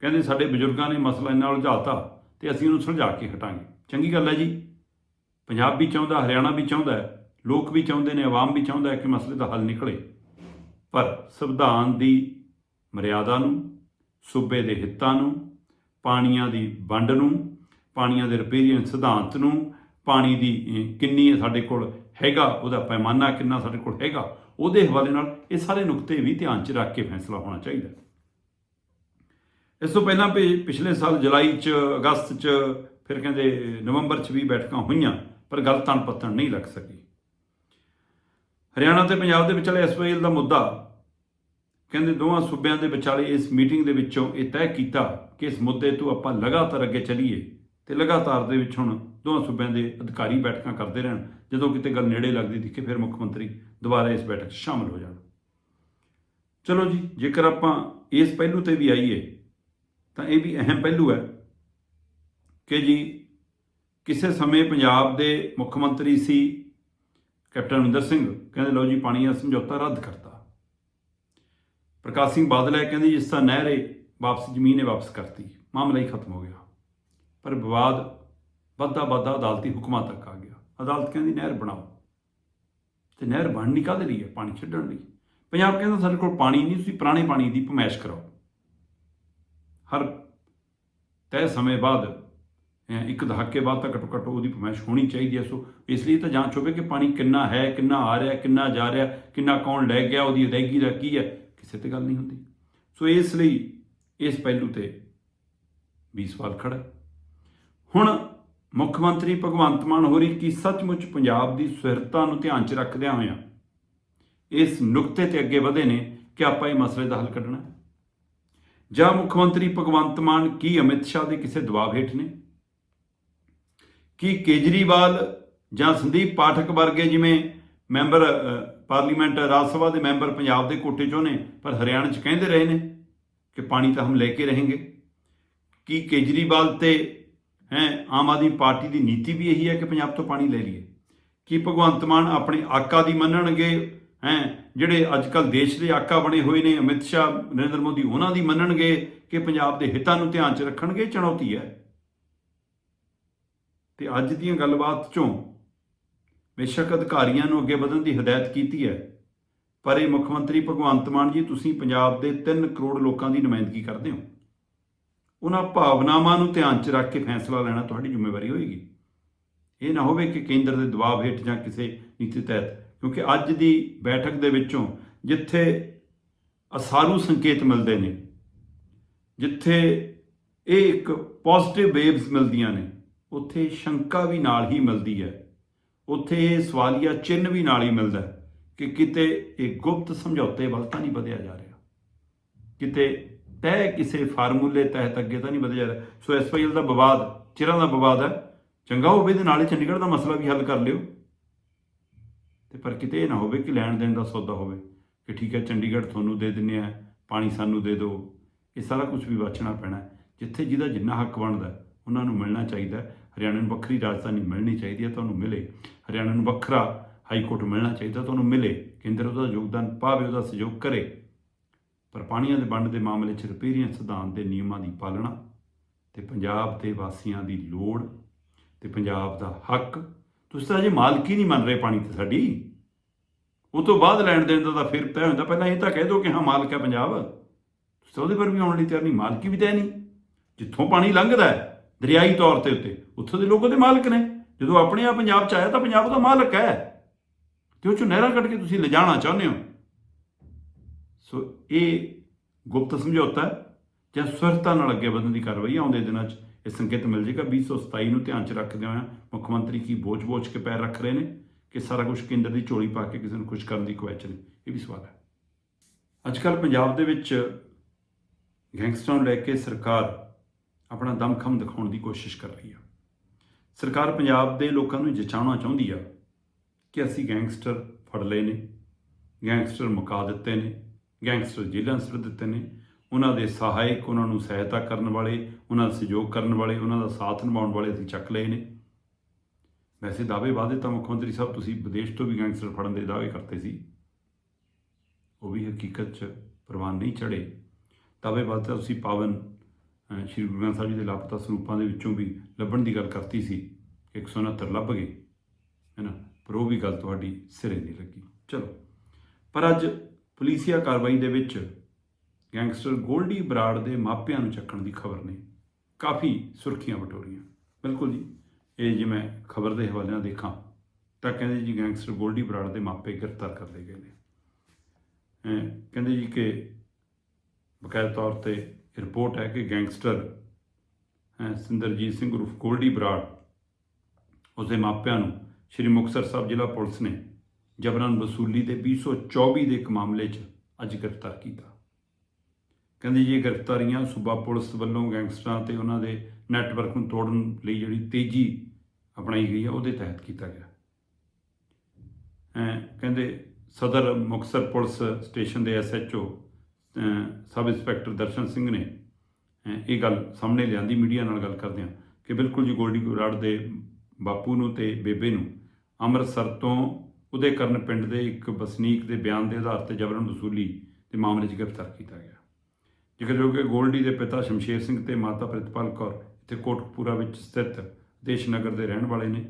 ਕਹਿੰਦੇ ਸਾਡੇ ਬਜ਼ੁਰਗਾਂ ਨੇ ਮਸਲਾ ਇੰਨਾ ਉਲਝਾਤਾ ਤੇ ਅਸੀਂ ਉਹਨੂੰ ਸੁਲਝਾ ਕੇ ਹਟਾਂਗੇ। ਚੰਗੀ ਗੱਲ ਹੈ ਜੀ। ਪੰਜਾਬ ਵੀ ਚਾਹੁੰਦਾ, ਹਰਿਆਣਾ ਵੀ ਚਾਹੁੰਦਾ ਲੋਕ ਵੀ ਚਾਹੁੰਦੇ ਨੇ, ਆਵਾਮ ਵੀ ਚਾਹੁੰਦਾ ਹੈ ਕਿ ਮਸਲੇ ਦਾ ਹੱਲ ਨਿਕਲੇ। ਪਰ ਸੰਵਿਧਾਨ ਦੀ ਮਰਿਆਦਾ ਨੂੰ, ਸੂਬੇ ਦੇ ਹਿੱਤਾਂ ਨੂੰ ਪਾਣੀਆਂ ਦੀ ਵੰਡ ਨੂੰ, ਪਾਣੀਆਂ ਦੇ ਰਿਪੇਰੀਅਨ ਸਿਧਾਂਤ ਨੂੰ, ਪਾਣੀ ਦੀ ਕਿੰਨੀ ਸਾਡੇ ਕੋਲ ਹੈਗਾ, ਉਹਦਾ ਪੈਮਾਨਾ ਕਿੰਨਾ ਸਾਡੇ ਕੋਲ ਹੈਗਾ, ਉਹਦੇ ਹਵਾਲੇ ਨਾਲ ਇਹ ਸਾਰੇ ਨੁਕਤੇ ਵੀ ਧਿਆਨ 'ਚ ਰੱਖ ਕੇ ਫੈਸਲਾ ਹੋਣਾ ਚਾਹੀਦਾ। ਇਸ ਤੋਂ ਪਹਿਲਾਂ ਪਿ- ਪਿਛਲੇ ਸਾਲ ਜੁਲਾਈ 'ਚ, ਅਗਸਤ 'ਚ, ਫਿਰ ਕਹਿੰਦੇ ਨਵੰਬਰ 'ਚ ਵੀ ਬੈਠਕਾਂ ਹੋਈਆਂ, ਪਰ ਗੱਲ ਤਣ ਪੱਤਣ ਨਹੀਂ ਲੱਗ ਸਕੀ। ਹਰਿਆਣਾ ਤੇ ਪੰਜਾਬ ਦੇ ਵਿਚਾਲੇ ਐਸਵਾਈਐਲ ਦਾ ਮੁੱਦਾ ਕਹਿੰਦੇ ਦੋਵਾਂ ਸੂਬਿਆਂ ਦੇ ਵਿਚਾਲੇ ਇਸ ਮੀਟਿੰਗ ਦੇ ਵਿੱਚੋਂ ਇਹ ਤੈਅ ਕੀਤਾ ਕਿ ਇਸ ਮੁੱਦੇ ਤੋਂ ਆਪਾਂ ਲਗਾਤਾਰ ਅੱਗੇ ਚੱਲੀਏ ਤੇ ਲਗਾਤਾਰ ਦੇ ਵਿੱਚ ਹੁਣ ਦੋਵਾਂ ਸੂਬਿਆਂ ਦੇ ਅਧਿਕਾਰੀ ਬੈਠਕਾਂ ਕਰਦੇ ਰਹਿਣ, ਜਦੋਂ ਕਿਤੇ ਗੱਲ ਨੇੜੇ ਲੱਗਦੀ ਦਿਖੇ, ਫਿਰ ਮੁੱਖ ਮੰਤਰੀ ਦੁਬਾਰਾ ਇਸ ਬੈਠਕ 'ਚ ਸ਼ਾਮਲ ਹੋ ਜਾਣ। ਚਲੋ ਜੀ, ਜੇਕਰ ਆਪਾਂ ਇਸ ਪਹਿਲੂ ਤੇ ਵੀ ਆਈਏ, ਤਾਂ ਇਹ ਵੀ ਅਹਿਮ ਪਹਿਲੂ ਹੈ ਕਿ ਜੀ ਕਿਸੇ ਸਮੇਂ ਪੰਜਾਬ ਦੇ ਮੁੱਖ ਮੰਤਰੀ ਸੀ ਕੈਪਟਨ ਅਮਰਿੰਦਰ ਸਿੰਘ, ਕਹਿੰਦੇ ਲਓ ਜੀ ਪਾਣੀ ਦਾ ਸਮਝੌਤਾ ਰੱਦ ਕਰਤਾ। ਪ੍ਰਕਾਸ਼ ਸਿੰਘ ਬਾਦਲ ਹੈ ਕਹਿੰਦੇ ਜਿਸ ਤਰ੍ਹਾਂ ਨਹਿਰ ਹੈ ਵਾਪਸ, ਜ਼ਮੀਨ ਹੈ ਵਾਪਸ ਕਰਤੀ, ਮਾਮਲਾ ਹੀ ਖਤਮ ਹੋ ਗਿਆ। ਪਰ ਵਿਵਾਦ ਵੱਧਦਾ ਵੱਧਦਾ ਅਦਾਲਤੀ ਹੁਕਮਾਂ ਤੱਕ ਆ ਗਿਆ। ਅਦਾਲਤ ਕਹਿੰਦੀ ਨਹਿਰ ਬਣਾਓ। ਤੇ ਨਹਿਰ ਬਣਨੀ ਕਾਹਦੇ ਲਈ ਹੈ? ਪਾਣੀ ਛੱਡਣ ਲਈ। ਪੰਜਾਬ ਕਹਿੰਦਾ ਸਾਡੇ ਕੋਲ ਪਾਣੀ ਨਹੀਂ, ਤੁਸੀਂ ਪੁਰਾਣੇ ਪਾਣੀ ਦੀ ਪਮੈਸ਼ ਕਰਾਓ। ਹਰ ਤੈਅ ਸਮੇਂ ਬਾਅਦ ਇੱਕ ਦਹਾਕੇ ਬਾਅਦ ਤਾਂ ਘੱਟੋ ਘੱਟ ਉਹਦੀ ਪਮੈਸ਼ ਹੋਣੀ ਚਾਹੀਦੀ ਹੈ। ਸੋ ਇਸ ਲਈ ਤਾਂ ਜਾਂਚ ਹੋਵੇ ਕਿ ਪਾਣੀ ਕਿੰਨਾ ਹੈ, ਕਿੰਨਾ ਆ ਰਿਹਾ, ਕਿੰਨਾ ਜਾ ਰਿਹਾ, ਕਿੰਨਾ ਕੌਣ ਲੈ ਗਿਆ, ਉਹਦੀ ਅਦਾਇਗੀ ਦਾ ਕੀ ਹੈ। ਕਿਸੇ ਤੇ ਗੱਲ ਨਹੀਂ ਹੁੰਦੀ। ਸੋ ਇਸ ਲਈ ਇਸ ਪਹਿਲੂ ਤੇ ਵੀ ਸਵਾਲ ਖੜਾ ਹੁਣ ਮੁੱਖ ਮੰਤਰੀ ਭਗਵੰਤ ਮਾਨ ਹੋਰੀ ਕੀ ਸੱਚਮੁੱਚ ਪੰਜਾਬ ਦੀ ਸੁਹਿਰਤਾ ਨੂੰ ਧਿਆਨ 'ਚ ਰੱਖਦਿਆਂ ਹੋਇਆਂ ਇਸ ਨੁਕਤੇ ਤੇ ਅੱਗੇ ਵਧੇ ਨੇ ਕਿ ਆਪਾਂ ਇਹ ਮਸਲੇ ਦਾ ਹੱਲ ਕੱਢਣਾ ਹੈ। ਜਾਂ ਮੁੱਖ ਮੰਤਰੀ ਭਗਵੰਤ ਮਾਨ ਕੀ ਅਮਿਤ ਸ਼ਾਹ ਦੇ ਕਿਸੇ ਦਬਾਅ ਹੇਠ ਨੇ? ਕੀ ਕੇਜਰੀਵਾਲ ਜਾਂ ਸੰਦੀਪ ਪਾਠਕ ਵਰਗੇ ਜਿਵੇਂ ਮੈਂਬਰ ਪਾਰਲੀਮੈਂਟ ਰਾਜ ਸਭਾ ਦੇ ਮੈਂਬਰ ਪੰਜਾਬ ਦੇ ਕੋਟੇ ਚੋਂ ਨੇ, ਪਰ ਹਰਿਆਣਾ 'ਚ ਕਹਿੰਦੇ ਰਹੇ ਨੇ ਕਿ ਪਾਣੀ ਤਾਂ ਹਮ ਲੈ ਕੇ ਰਹਿਣਗੇ ਕੀ ਕੇਜਰੀਵਾਲ ਤੇ, ਹੈ, ਆਮ ਆਦਮੀ ਪਾਰਟੀ ਦੀ ਨੀਤੀ ਵੀ ਇਹੀ ਹੈ ਕਿ ਪੰਜਾਬ ਤੋਂ ਪਾਣੀ ਲੈ ਲਈਏ? ਕੀ ਭਗਵੰਤ ਮਾਨ ਆਪਣੇ ਆਕਾ ਦੀ ਮੰਨਣਗੇ? ਹੈ, ਜਿਹੜੇ ਅੱਜ ਕੱਲ ਦੇਸ਼ ਦੇ ਆਕਾ ਬਣੇ ਹੋਏ ਨੇ, ਅਮਿਤ ਸ਼ਾਹ, ਨਰਿੰਦਰ ਮੋਦੀ, ਉਹਨਾਂ ਦੀ ਮੰਨਣਗੇ ਕਿ ਪੰਜਾਬ ਦੇ ਹਿੱਤਾਂ ਨੂੰ ਧਿਆਨ 'ਚ ਰੱਖਣਗੇ ਚੁਣੌਤੀ ਹੈ। ਤੇ ਅੱਜ ਦੀਆਂ ਗੱਲਬਾਤ 'ਚੋਂ ਬੇਸ਼ੱਕ ਅਧਿਕਾਰੀਆਂ ਨੂੰ ਅੱਗੇ ਵਧਣ ਦੀ ਹਦਾਇਤ ਕੀਤੀ ਹੈ। ਪਰ ਇਹ ਮੁੱਖ ਮੰਤਰੀ ਭਗਵੰਤ ਮਾਨ ਜੀ, ਤੁਸੀਂ ਪੰਜਾਬ ਦੇ 3 ਕਰੋੜ ਲੋਕਾਂ ਦੀ ਨੁਮਾਇੰਦਗੀ ਕਰਦੇ ਹੋ। ਉਹਨਾਂ ਭਾਵਨਾਵਾਂ ਨੂੰ ਧਿਆਨ 'ਚ ਰੱਖ ਕੇ ਫੈਸਲਾ ਲੈਣਾ ਤੁਹਾਡੀ ਜ਼ਿੰਮੇਵਾਰੀ ਹੋਏਗੀ। ਇਹ ਨਾ ਹੋਵੇ ਕਿ ਕੇਂਦਰ ਦੇ ਦਬਾਅ ਹੇਠ ਜਾਂ ਕਿਸੇ ਨੀਤੀ ਤਹਿਤ, ਕਿਉਂਕਿ ਅੱਜ ਦੀ ਬੈਠਕ ਦੇ ਵਿੱਚੋਂ ਜਿੱਥੇ ਅਸਾਰੂ ਸੰਕੇਤ ਮਿਲਦੇ ਨੇ, ਜਿੱਥੇ ਇਹ ਇੱਕ ਪੋਜ਼ਿਟਿਵ ਵੇਵਸ ਮਿਲਦੀਆਂ ਨੇ, ਉੱਥੇ ਸ਼ੰਕਾ ਵੀ ਨਾਲ ਹੀ ਮਿਲਦੀ ਹੈ। ਉੱਥੇ ਇਹ ਸਵਾਲੀਆ ਚਿੰਨ੍ਹ ਵੀ ਨਾਲ ਹੀ ਮਿਲਦਾ ਕਿ ਕਿਤੇ ਇਹ ਗੁਪਤ ਸਮਝੌਤੇ ਵੱਲ ਤਾਂ ਨਹੀਂ ਵਧਿਆ ਜਾ ਰਿਹਾ। ਕਿਤੇ ਤੈਅ ਕਿਸੇ ਫਾਰਮੂਲੇ ਤਹਿਤ ਅੱਗੇ ਤਾਂ ਨਹੀਂ ਵਧਿਆ ਜਾ ਰਿਹਾ। ਸੋ ਐਸਪੀਐਲ ਦਾ ਵਿਵਾਦ, ਚਿਰਾਂ ਦਾ ਵਿਵਾਦ ਹੈ। ਚੰਗਾ ਹੋਵੇ ਤੇ ਨਾਲੇ ਚੰਡੀਗੜ੍ਹ ਦਾ ਮਸਲਾ ਵੀ ਹੱਲ ਕਰ ਲਿਓ। ਤੇ ਪਰ ਕਿਤੇ ਇਹ ਨਾ ਹੋਵੇ ਕਿ ਲੈਣ ਦੇਣ ਦਾ ਸੌਦਾ ਹੋਵੇ ਕਿ ਠੀਕ ਹੈ, ਚੰਡੀਗੜ੍ਹ ਤੁਹਾਨੂੰ ਦੇ ਦਿੰਨੇ ਆ ਪਾਣੀ ਸਾਨੂੰ ਦੇ ਦਿਓ। ਇਹ ਸਾਰਾ ਕੁਝ ਵੀ ਵਾਚਣਾ ਪੈਣਾ ਜਿੱਥੇ ਜਿਹਦਾ ਜਿੰਨਾ ਹੱਕ ਬਣਦਾ ਉਹਨਾਂ ਨੂੰ ਮਿਲਣਾ ਚਾਹੀਦਾ ਹਰਿਆਣਾ ਨੂੰ ਵੱਖਰੀ ਰਾਜਧਾਨੀ ਮਿਲਣੀ ਚਾਹੀਦੀ ਹੈ, ਤੁਹਾਨੂੰ ਮਿਲੇ। ਹਰਿਆਣਾ ਨੂੰ ਵੱਖਰਾ ਹਾਈ ਕੋਰਟ ਮਿਲਣਾ ਚਾਹੀਦਾ, ਤੁਹਾਨੂੰ ਮਿਲੇ। ਕੇਂਦਰ ਉਹਦਾ ਯੋਗਦਾਨ ਪਾਵੇ, ਉਹਦਾ ਸਹਿਯੋਗ ਕਰੇ। ਪਰ ਪਾਣੀਆਂ ਦੇ ਵੰਡ ਦੇ ਮਾਮਲੇ 'ਚ ਰਿਪੇਰੀਅਨ ਸਿਧਾਂਤ ਦੇ ਨਿਯਮਾਂ ਦੀ ਪਾਲਣਾ ਤੇ ਪੰਜਾਬ ਦੇ ਵਾਸੀਆਂ ਦੀ ਲੋੜ ਤੇ ਪੰਜਾਬ ਦਾ ਹੱਕ। ਤੁਸੀਂ ਤਾਂ ਅਜੇ ਮਾਲਕੀ ਨਹੀਂ ਮੰਨ ਰਹੇ ਪਾਣੀ ਤੇ ਸਾਡੀ। ਉਹ ਤੋਂ ਬਾਅਦ ਲੈਣ ਦੇਣ ਦਾ ਤਾਂ ਫਿਰ ਤੈਅ ਹੁੰਦਾ, ਪਹਿਲਾਂ ਇਹ ਤਾਂ ਕਹਿ ਦਿਓ ਕਿ ਹਾਂ, ਮਾਲਕ ਹੈ ਪੰਜਾਬ। ਤੁਸੀਂ ਉਹਦੇ ਪਰ ਵੀ ਆਉਣ ਲਈ ਤਿਆਰ ਨਹੀਂ, ਮਾਲਕੀ ਵੀ ਤੈਅ ਨਹੀਂ। ਜਿੱਥੋਂ ਪਾਣੀ ਲੰਘਦਾ ਹੈ ਦਰਿਆਈ ਤੌਰ ਤੇ ਉੱਤੇ। ਉੱਥੋਂ ਦੇ ਲੋਕ ਉਹਦੇ ਮਾਲਕ ਨੇ। ਜਦੋਂ ਆਪਣੇ ਆ ਪੰਜਾਬ ਚ ਆਇਆ ਤਾਂ ਪੰਜਾਬ ਦਾ ਮਾਲਕ ਹੈ। ਤੇ ਉਹ ਚੋਂ ਨਹਿਰਾਂ ਕੱਢ ਕੇ ਤੁਸੀਂ ਲਿਜਾਣਾ ਚਾਹੁੰਦੇ ਹੋ। ਸੋ ਇਹ ਗੁਪਤ ਸਮਝੌਤਾ ਜਾਂ ਸੁਰਤਾ ਨਾਲ ਅੱਗੇ ਵਧਣ ਦੀ ਕਾਰਵਾਈ ਆਉਂਦੇ ਦਿਨਾਂ 'ਚ ਇਹ ਸੰਕੇਤ ਮਿਲ ਜੇਗਾ 2027 ਨੂੰ ਧਿਆਨ 'ਚ ਰੱਖਦੇ ਹੋਇਆ ਮੁੱਖ ਮੰਤਰੀ ਕੀ ਬੋਝ-ਬੋਝ ਕੇ ਪੈਰ ਰੱਖ ਰਹੇ ਨੇ ਕਿ ਸਾਰਾ ਕੁਝ ਕੇਂਦਰ ਦੀ ਝੋਲੀ ਪਾ ਕੇ ਕਿਸੇ ਨੂੰ ਖੁਸ਼ ਕਰਨ ਦੀ ਕਵਾਇਚ ਨਹੀਂ ਇਹ ਵੀ ਸਵਾਲ ਹੈ। ਅੱਜ ਕੱਲ ਪੰਜਾਬ ਦੇ ਵਿੱਚ ਗੈਂਗਸਟਰਾਂ ਨੂੰ ਲੈ ਕੇ ਸਰਕਾਰ ਆਪਣਾ ਦਮਖਮ ਦਿਖਾਉਣ ਦੀ ਕੋਸ਼ਿਸ਼ ਕਰ ਰਹੀ ਆ। ਸਰਕਾਰ ਪੰਜਾਬ ਦੇ ਲੋਕਾਂ ਨੂੰ ਜਚਾਉਣਾ ਚਾਹੁੰਦੀ ਆ ਕਿ ਅਸੀਂ ਗੈਂਗਸਟਰ ਫੜ ਲਏ ਨੇ, ਗੈਂਗਸਟਰ ਮੁਕਾ ਦਿੱਤੇ ਨੇ, ਗੈਂਗਸਟਰ ਜੇਲ੍ਹਾਂ 'ਚ ਦਿੱਤੇ ਨੇ। ਉਹਨਾਂ ਦੇ ਸਹਾਇਕ ਉਹਨਾਂ ਨੂੰ ਸਹਾਇਤਾ ਕਰਨ ਵਾਲੇ, ਉਹਨਾਂ ਦਾ ਸਹਿਯੋਗ ਕਰਨ ਵਾਲੇ, ਉਹਨਾਂ ਦਾ ਸਾਥ ਨਿਭਾਉਣ ਵਾਲੇ ਅਸੀਂ ਚੱਕ ਲਏ ਨੇ। ਵੈਸੇ ਦਾਅਵੇ ਵਾਅਦੇ ਤਾਂ ਮੁੱਖ ਮੰਤਰੀ ਸਾਹਿਬ ਤੁਸੀਂ ਵਿਦੇਸ਼ ਤੋਂ ਵੀ ਗੈਂਗਸਟਰ ਫੜਨ ਦੇ ਦਾਅਵੇ ਕਰਤੇ ਸੀ। ਉਹ ਵੀ ਹਕੀਕਤ 'ਚ ਪ੍ਰਵਾਨ ਨਹੀਂ ਚੜੇ ਦਾਅਵੇ ਵਾਅਦੇ ਤੁਸੀਂ ਪਾਵਨ ਸ਼੍ਰੀ ਗੁਰੂ ਗ੍ਰੰਥ ਸਾਹਿਬ ਜੀ ਦੇ ਲਾਪਤਾ ਸਰੂਪਾਂ ਦੇ ਵਿੱਚੋਂ ਵੀ ਲੱਭਣ ਦੀ ਗੱਲ ਕਰਤੀ ਸੀ 169 ਲੱਭ ਗਏ ਹੈ ਨਾ ਪਰ ਉਹ ਵੀ ਗੱਲ ਤੁਹਾਡੀ ਸਿਰੇ ਨਹੀਂ ਲੱਗੀ। ਚਲੋ, ਪਰ ਅੱਜ ਪੁਲੀਸੀਆ ਕਾਰਵਾਈ ਦੇ ਵਿੱਚ ਗੈਂਗਸਟਰ ਗੋਲਡੀ ਬਰਾੜ ਦੇ ਮਾਪਿਆਂ ਨੂੰ ਚੱਕਣ ਦੀ ਖਬਰ ਨੇ। ਕਾਫੀ ਸੁਰਖੀਆਂ ਬਟੋਰੀਆਂ। ਬਿਲਕੁਲ ਜੀ, ਇਹ ਜੇ ਮੈਂ ਖਬਰ ਦੇ ਹਵਾਲੇ ਨਾਲ ਦੇਖਾਂ, ਤਾਂ ਕਹਿੰਦੇ ਜੀ ਗੈਂਗਸਟਰ ਗੋਲਡੀ ਬਰਾੜ ਦੇ ਮਾਪੇ ਗ੍ਰਿਫਤਾਰ ਕਰ ਲਏ ਗਏ ਨੇ। ਕਹਿੰਦੇ ਜੀ ਕਿ ਬਕਾਇਦਾ ਤੌਰ ਤੇ ਰਿਪੋਰਟ ਹੈ ਕਿ ਗੈਂਗਸਟਰ ਅਹ ਸਿੰਦਰਜੀਤ ਸਿੰਘ ਉਰਫ ਗੋਲਡੀ ਬਰਾੜ, ਉਸਦੇ ਮਾਪਿਆਂ ਨੂੰ ਸ਼੍ਰੀ ਮੁਕਤਸਰ ਸਾਹਿਬ ਜ਼ਿਲ੍ਹਾ ਪੁਲਿਸ ਨੇ ਜਬਰਨ ਵਸੂਲੀ ਦੇ 224 ਦੇ ਇੱਕ ਮਾਮਲੇ 'ਚ ਅੱਜ ਗ੍ਰਿਫਤਾਰ ਕੀਤਾ। ਕਹਿੰਦੇ ਜੀ ਇਹ ਗ੍ਰਿਫਤਾਰੀਆਂ ਸੂਬਾ ਪੁਲਿਸ ਵੱਲੋਂ ਗੈਂਗਸਟਰਾਂ ਤੇ ਉਹਨਾਂ ਦੇ ਨੈਟਵਰਕ ਨੂੰ ਤੋੜਨ ਲਈ ਜਿਹੜੀ ਤੇਜ਼ੀ ਅਪਣਾਈ ਗਈ ਹੈ, ਉਹਦੇ ਤਹਿਤ ਕੀਤਾ ਗਿਆ। ਅਹ ਕਹਿੰਦੇ ਸਦਰ ਮੁਕਤਸਰ ਪੁਲਿਸ ਸਟੇਸ਼ਨ ਦੇ SHO sub inspector Darshan Singh ਨੇ ਇਹ ਗੱਲ ਸਾਹਮਣੇ ਲਿਆਂਦੀ, ਮੀਡੀਆ ਨਾਲ ਗੱਲ ਕਰਦਿਆਂ ਕਿ ਬਿਲਕੁਲ ਜੀ ਗੋਲਡੀ ਬਰਾੜ ਦੇ ਬਾਪੂ ਨੂੰ ਤੇ ਬੇਬੇ ਨੂੰ ਅੰਮ੍ਰਿਤਸਰ ਤੋਂ ਉਦੇ ਕਰਨ ਪਿੰਡ ਦੇ ਇੱਕ ਵਸਨੀਕ ਦੇ ਬਿਆਨ ਦੇ ਆਧਾਰ ਤੇ ਜਬਰਨ ਵਸੂਲੀ ਦੇ ਮਾਮਲੇ 'ਚ ਗ੍ਰਿਫਤਾਰ ਕੀਤਾ ਗਿਆ। ਜ਼ਿਕਰਯੋਗ ਕਿ ਗੋਲਡੀ ਦੇ ਪਿਤਾ ਸ਼ਮਸ਼ੇਰ ਸਿੰਘ ਤੇ ਮਾਤਾ ਪ੍ਰਿਤਪਾਲ ਕੌਰ ਇੱਥੇ ਕੋਟਕਪੂਰਾ ਵਿੱਚ ਸਥਿਤ ਦੇਸ਼ ਨਗਰ ਦੇ ਰਹਿਣ ਵਾਲੇ ਨੇ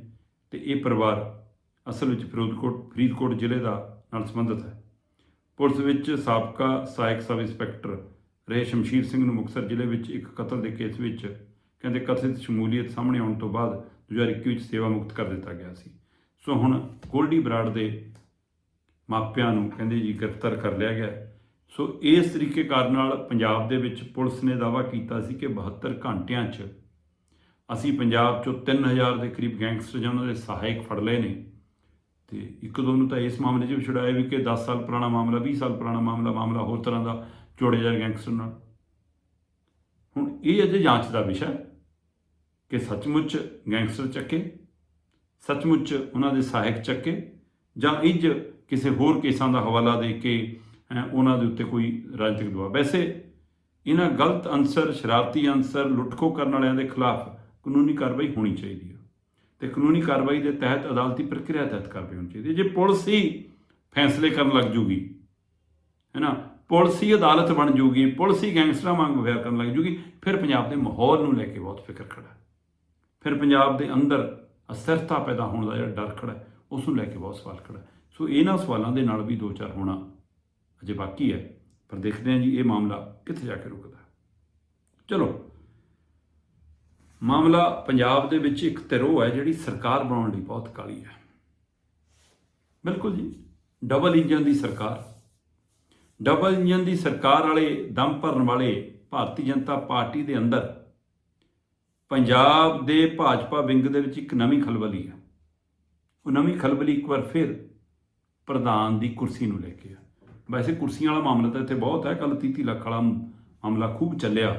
ਤੇ ਇਹ ਪਰਿਵਾਰ ਅਸਲ ਵਿੱਚ ਫਰੀਦਕੋਟ ਫਰੀਦਕੋਟ ਜ਼ਿਲ੍ਹੇ ਦਾ ਨਾਲ ਸੰਬੰਧਿਤ ਹੈ। ਪੁਲਿਸ ਵਿੱਚ ਸਾਬਕਾ ਸਹਾਇਕ ਸਬ ਇੰਸਪੈਕਟਰ ਰਹੇ ਸ਼ਮਸ਼ੀਰ ਸਿੰਘ ਨੂੰ ਮੁਕਤਸਰ ਜ਼ਿਲ੍ਹੇ ਵਿੱਚ ਇੱਕ ਕਤਲ ਦੇ ਕੇਸ ਵਿੱਚ ਕਹਿੰਦੇ ਕਥਿਤ ਸ਼ਮੂਲੀਅਤ ਸਾਹਮਣੇ ਆਉਣ ਤੋਂ ਬਾਅਦ 2021 ਵਿੱਚ ਸੇਵਾ ਮੁਕਤ ਕਰ ਦਿੱਤਾ ਗਿਆ ਸੀ। ਸੋ ਹੁਣ ਗੋਲਡੀ ਬਰਾੜ ਦੇ ਮਾਪਿਆਂ ਨੂੰ ਕਹਿੰਦੇ ਜੀ ਗ੍ਰਿਫਤਾਰ ਕਰ ਲਿਆ ਗਿਆ। ਸੋ ਇਸ ਤਰੀਕੇ ਕਾਰਨ ਨਾਲ ਪੰਜਾਬ ਦੇ ਵਿੱਚ ਪੁਲਿਸ ਨੇ ਦਾਅਵਾ ਕੀਤਾ ਸੀ ਕਿ 72 ਘੰਟਿਆਂ 'ਚ ਅਸੀਂ ਪੰਜਾਬ 'ਚੋਂ 3000 ਦੇ ਕਰੀਬ ਗੈਂਗਸਟਰ ਜਾਂ ਉਹਨਾਂ ਦੇ ਸਹਾਇਕ ਫੜ ਲਏ ਨੇ। ਤੇ ਇੱਕ ਦੋ ਨੂੰ ਤਾਂ ਇਸ ਮਾਮਲੇ 'ਚ ਵੀ ਛੁਡਾਇਆ ਵੀ ਕਿ 10 ਸਾਲ ਪੁਰਾਣਾ ਮਾਮਲਾ 20 ਸਾਲ ਪੁਰਾਣਾ ਮਾਮਲਾ ਮਾਮਲਾ ਹੋਰ ਤਰ੍ਹਾਂ ਦਾ ਜੋੜੇ ਜਾ ਗੈਂਗਸਟਰ ਨਾਲ। ਹੁਣ ਇਹ ਅਜੇ ਜਾਂਚ ਦਾ ਵਿਸ਼ਾ ਕਿ ਸੱਚਮੁੱਚ ਗੈਂਗਸਟਰ ਚੱਕੇ, ਸੱਚਮੁੱਚ ਉਹਨਾਂ ਦੇ ਸਹਾਇਕ ਚੱਕੇ, ਜਾਂ ਇੰਜ ਕਿਸੇ ਹੋਰ ਕੇਸਾਂ ਦਾ ਹਵਾਲਾ ਦੇ ਕੇ ਉਹਨਾਂ ਦੇ ਉੱਤੇ ਕੋਈ ਰਾਜਨੀਤਿਕ ਦਬਾਅ। ਵੈਸੇ ਇਹਨਾਂ ਗਲਤ ਅਨਸਰ, ਸ਼ਰਾਰਤੀ ਅਨਸਰ ਲੁੱਟਖੋ ਕਰਨ ਵਾਲਿਆਂ ਦੇ ਖਿਲਾਫ ਕਾਨੂੰਨੀ ਕਾਰਵਾਈ ਹੋਣੀ ਚਾਹੀਦੀ ਹੈ। ਤੇ ਕਾਨੂੰਨੀ ਕਾਰਵਾਈ ਦੇ ਤਹਿਤ ਅਦਾਲਤੀ ਪ੍ਰਕਿਰਿਆ ਤਹਿਤ ਕਾਰਵਾਈ ਹੋਣੀ ਚਾਹੀਦੀ ਹੈ। ਜੇ ਪੁਲਿਸ ਹੀ ਫੈਸਲੇ ਕਰਨ ਲੱਗ ਜੂਗੀ, ਹੈ ਨਾ? ਪੁਲਿਸ ਹੀ ਅਦਾਲਤ ਬਣ ਜੂਗੀ, ਪੁਲਿਸ ਹੀ ਗੈਂਗਸਟਰਾਂ ਵਾਂਗ ਵਿਵਹਾਰ ਕਰਨ ਲੱਗ ਜੂਗੀ, ਫਿਰ ਪੰਜਾਬ ਦੇ ਮਾਹੌਲ ਨੂੰ ਲੈ ਕੇ ਬਹੁਤ ਫਿਕਰ ਖੜਾ ਫਿਰ ਪੰਜਾਬ ਦੇ ਅੰਦਰ ਅਸਥਿਰਤਾ ਪੈਦਾ ਹੋਣ ਦਾ ਜਿਹੜਾ ਡਰ ਖੜਾ ਉਸ ਨੂੰ ਲੈ ਕੇ ਬਹੁਤ ਸਵਾਲ ਖੜਾ ਸੋ ਇਹਨਾਂ ਸਵਾਲਾਂ ਦੇ ਨਾਲ ਵੀ ਦੋ ਚਾਰ ਹੋਣਾ ਅਜੇ ਬਾਕੀ ਹੈ, ਪਰ ਦੇਖਦੇ ਹਾਂ ਜੀ ਇਹ ਮਾਮਲਾ ਕਿੱਥੇ ਜਾ ਕੇ ਰੁਕਦਾ ਚਲੋ। ਮਾਮਲਾ ਪੰਜਾਬ ਦੇ ਵਿੱਚ ਇੱਕ ਧਿਰੋ ਹੈ ਜਿਹੜੀ ਸਰਕਾਰ ਬਣਾਉਣ ਲਈ ਬਹੁਤ ਕਾਲੀ ਹੈ। ਬਿਲਕੁਲ ਜੀ ਡਬਲ ਇੰਜਨ ਦੀ ਸਰਕਾਰ। ਡਬਲ ਇੰਜਨ ਦੀ ਸਰਕਾਰ ਵਾਲੇ ਦਮ ਭਰਨ ਵਾਲੇ ਭਾਰਤੀ ਜਨਤਾ ਪਾਰਟੀ ਦੇ ਅੰਦਰ ਪੰਜਾਬ ਦੇ ਭਾਜਪਾ ਵਿੰਗ ਦੇ ਵਿੱਚ ਇੱਕ ਨਵੀਂ ਖਲਬਲੀ ਹੈ। ਉਹ ਨਵੀਂ ਖਲਬਲੀ ਇੱਕ ਵਾਰ ਫਿਰ ਪ੍ਰਧਾਨ ਦੀ ਕੁਰਸੀ ਨੂੰ ਲੈ ਕੇ ਆ। ਵੈਸੇ ਕੁਰਸੀਆਂ ਵਾਲਾ ਮਾਮਲਾ ਤਾਂ ਇੱਥੇ ਬਹੁਤ ਹੈ ਕੱਲ 30 ਲੱਖ ਵਾਲਾ ਮਾਮਲਾ ਖੂਬ ਚੱਲਿਆ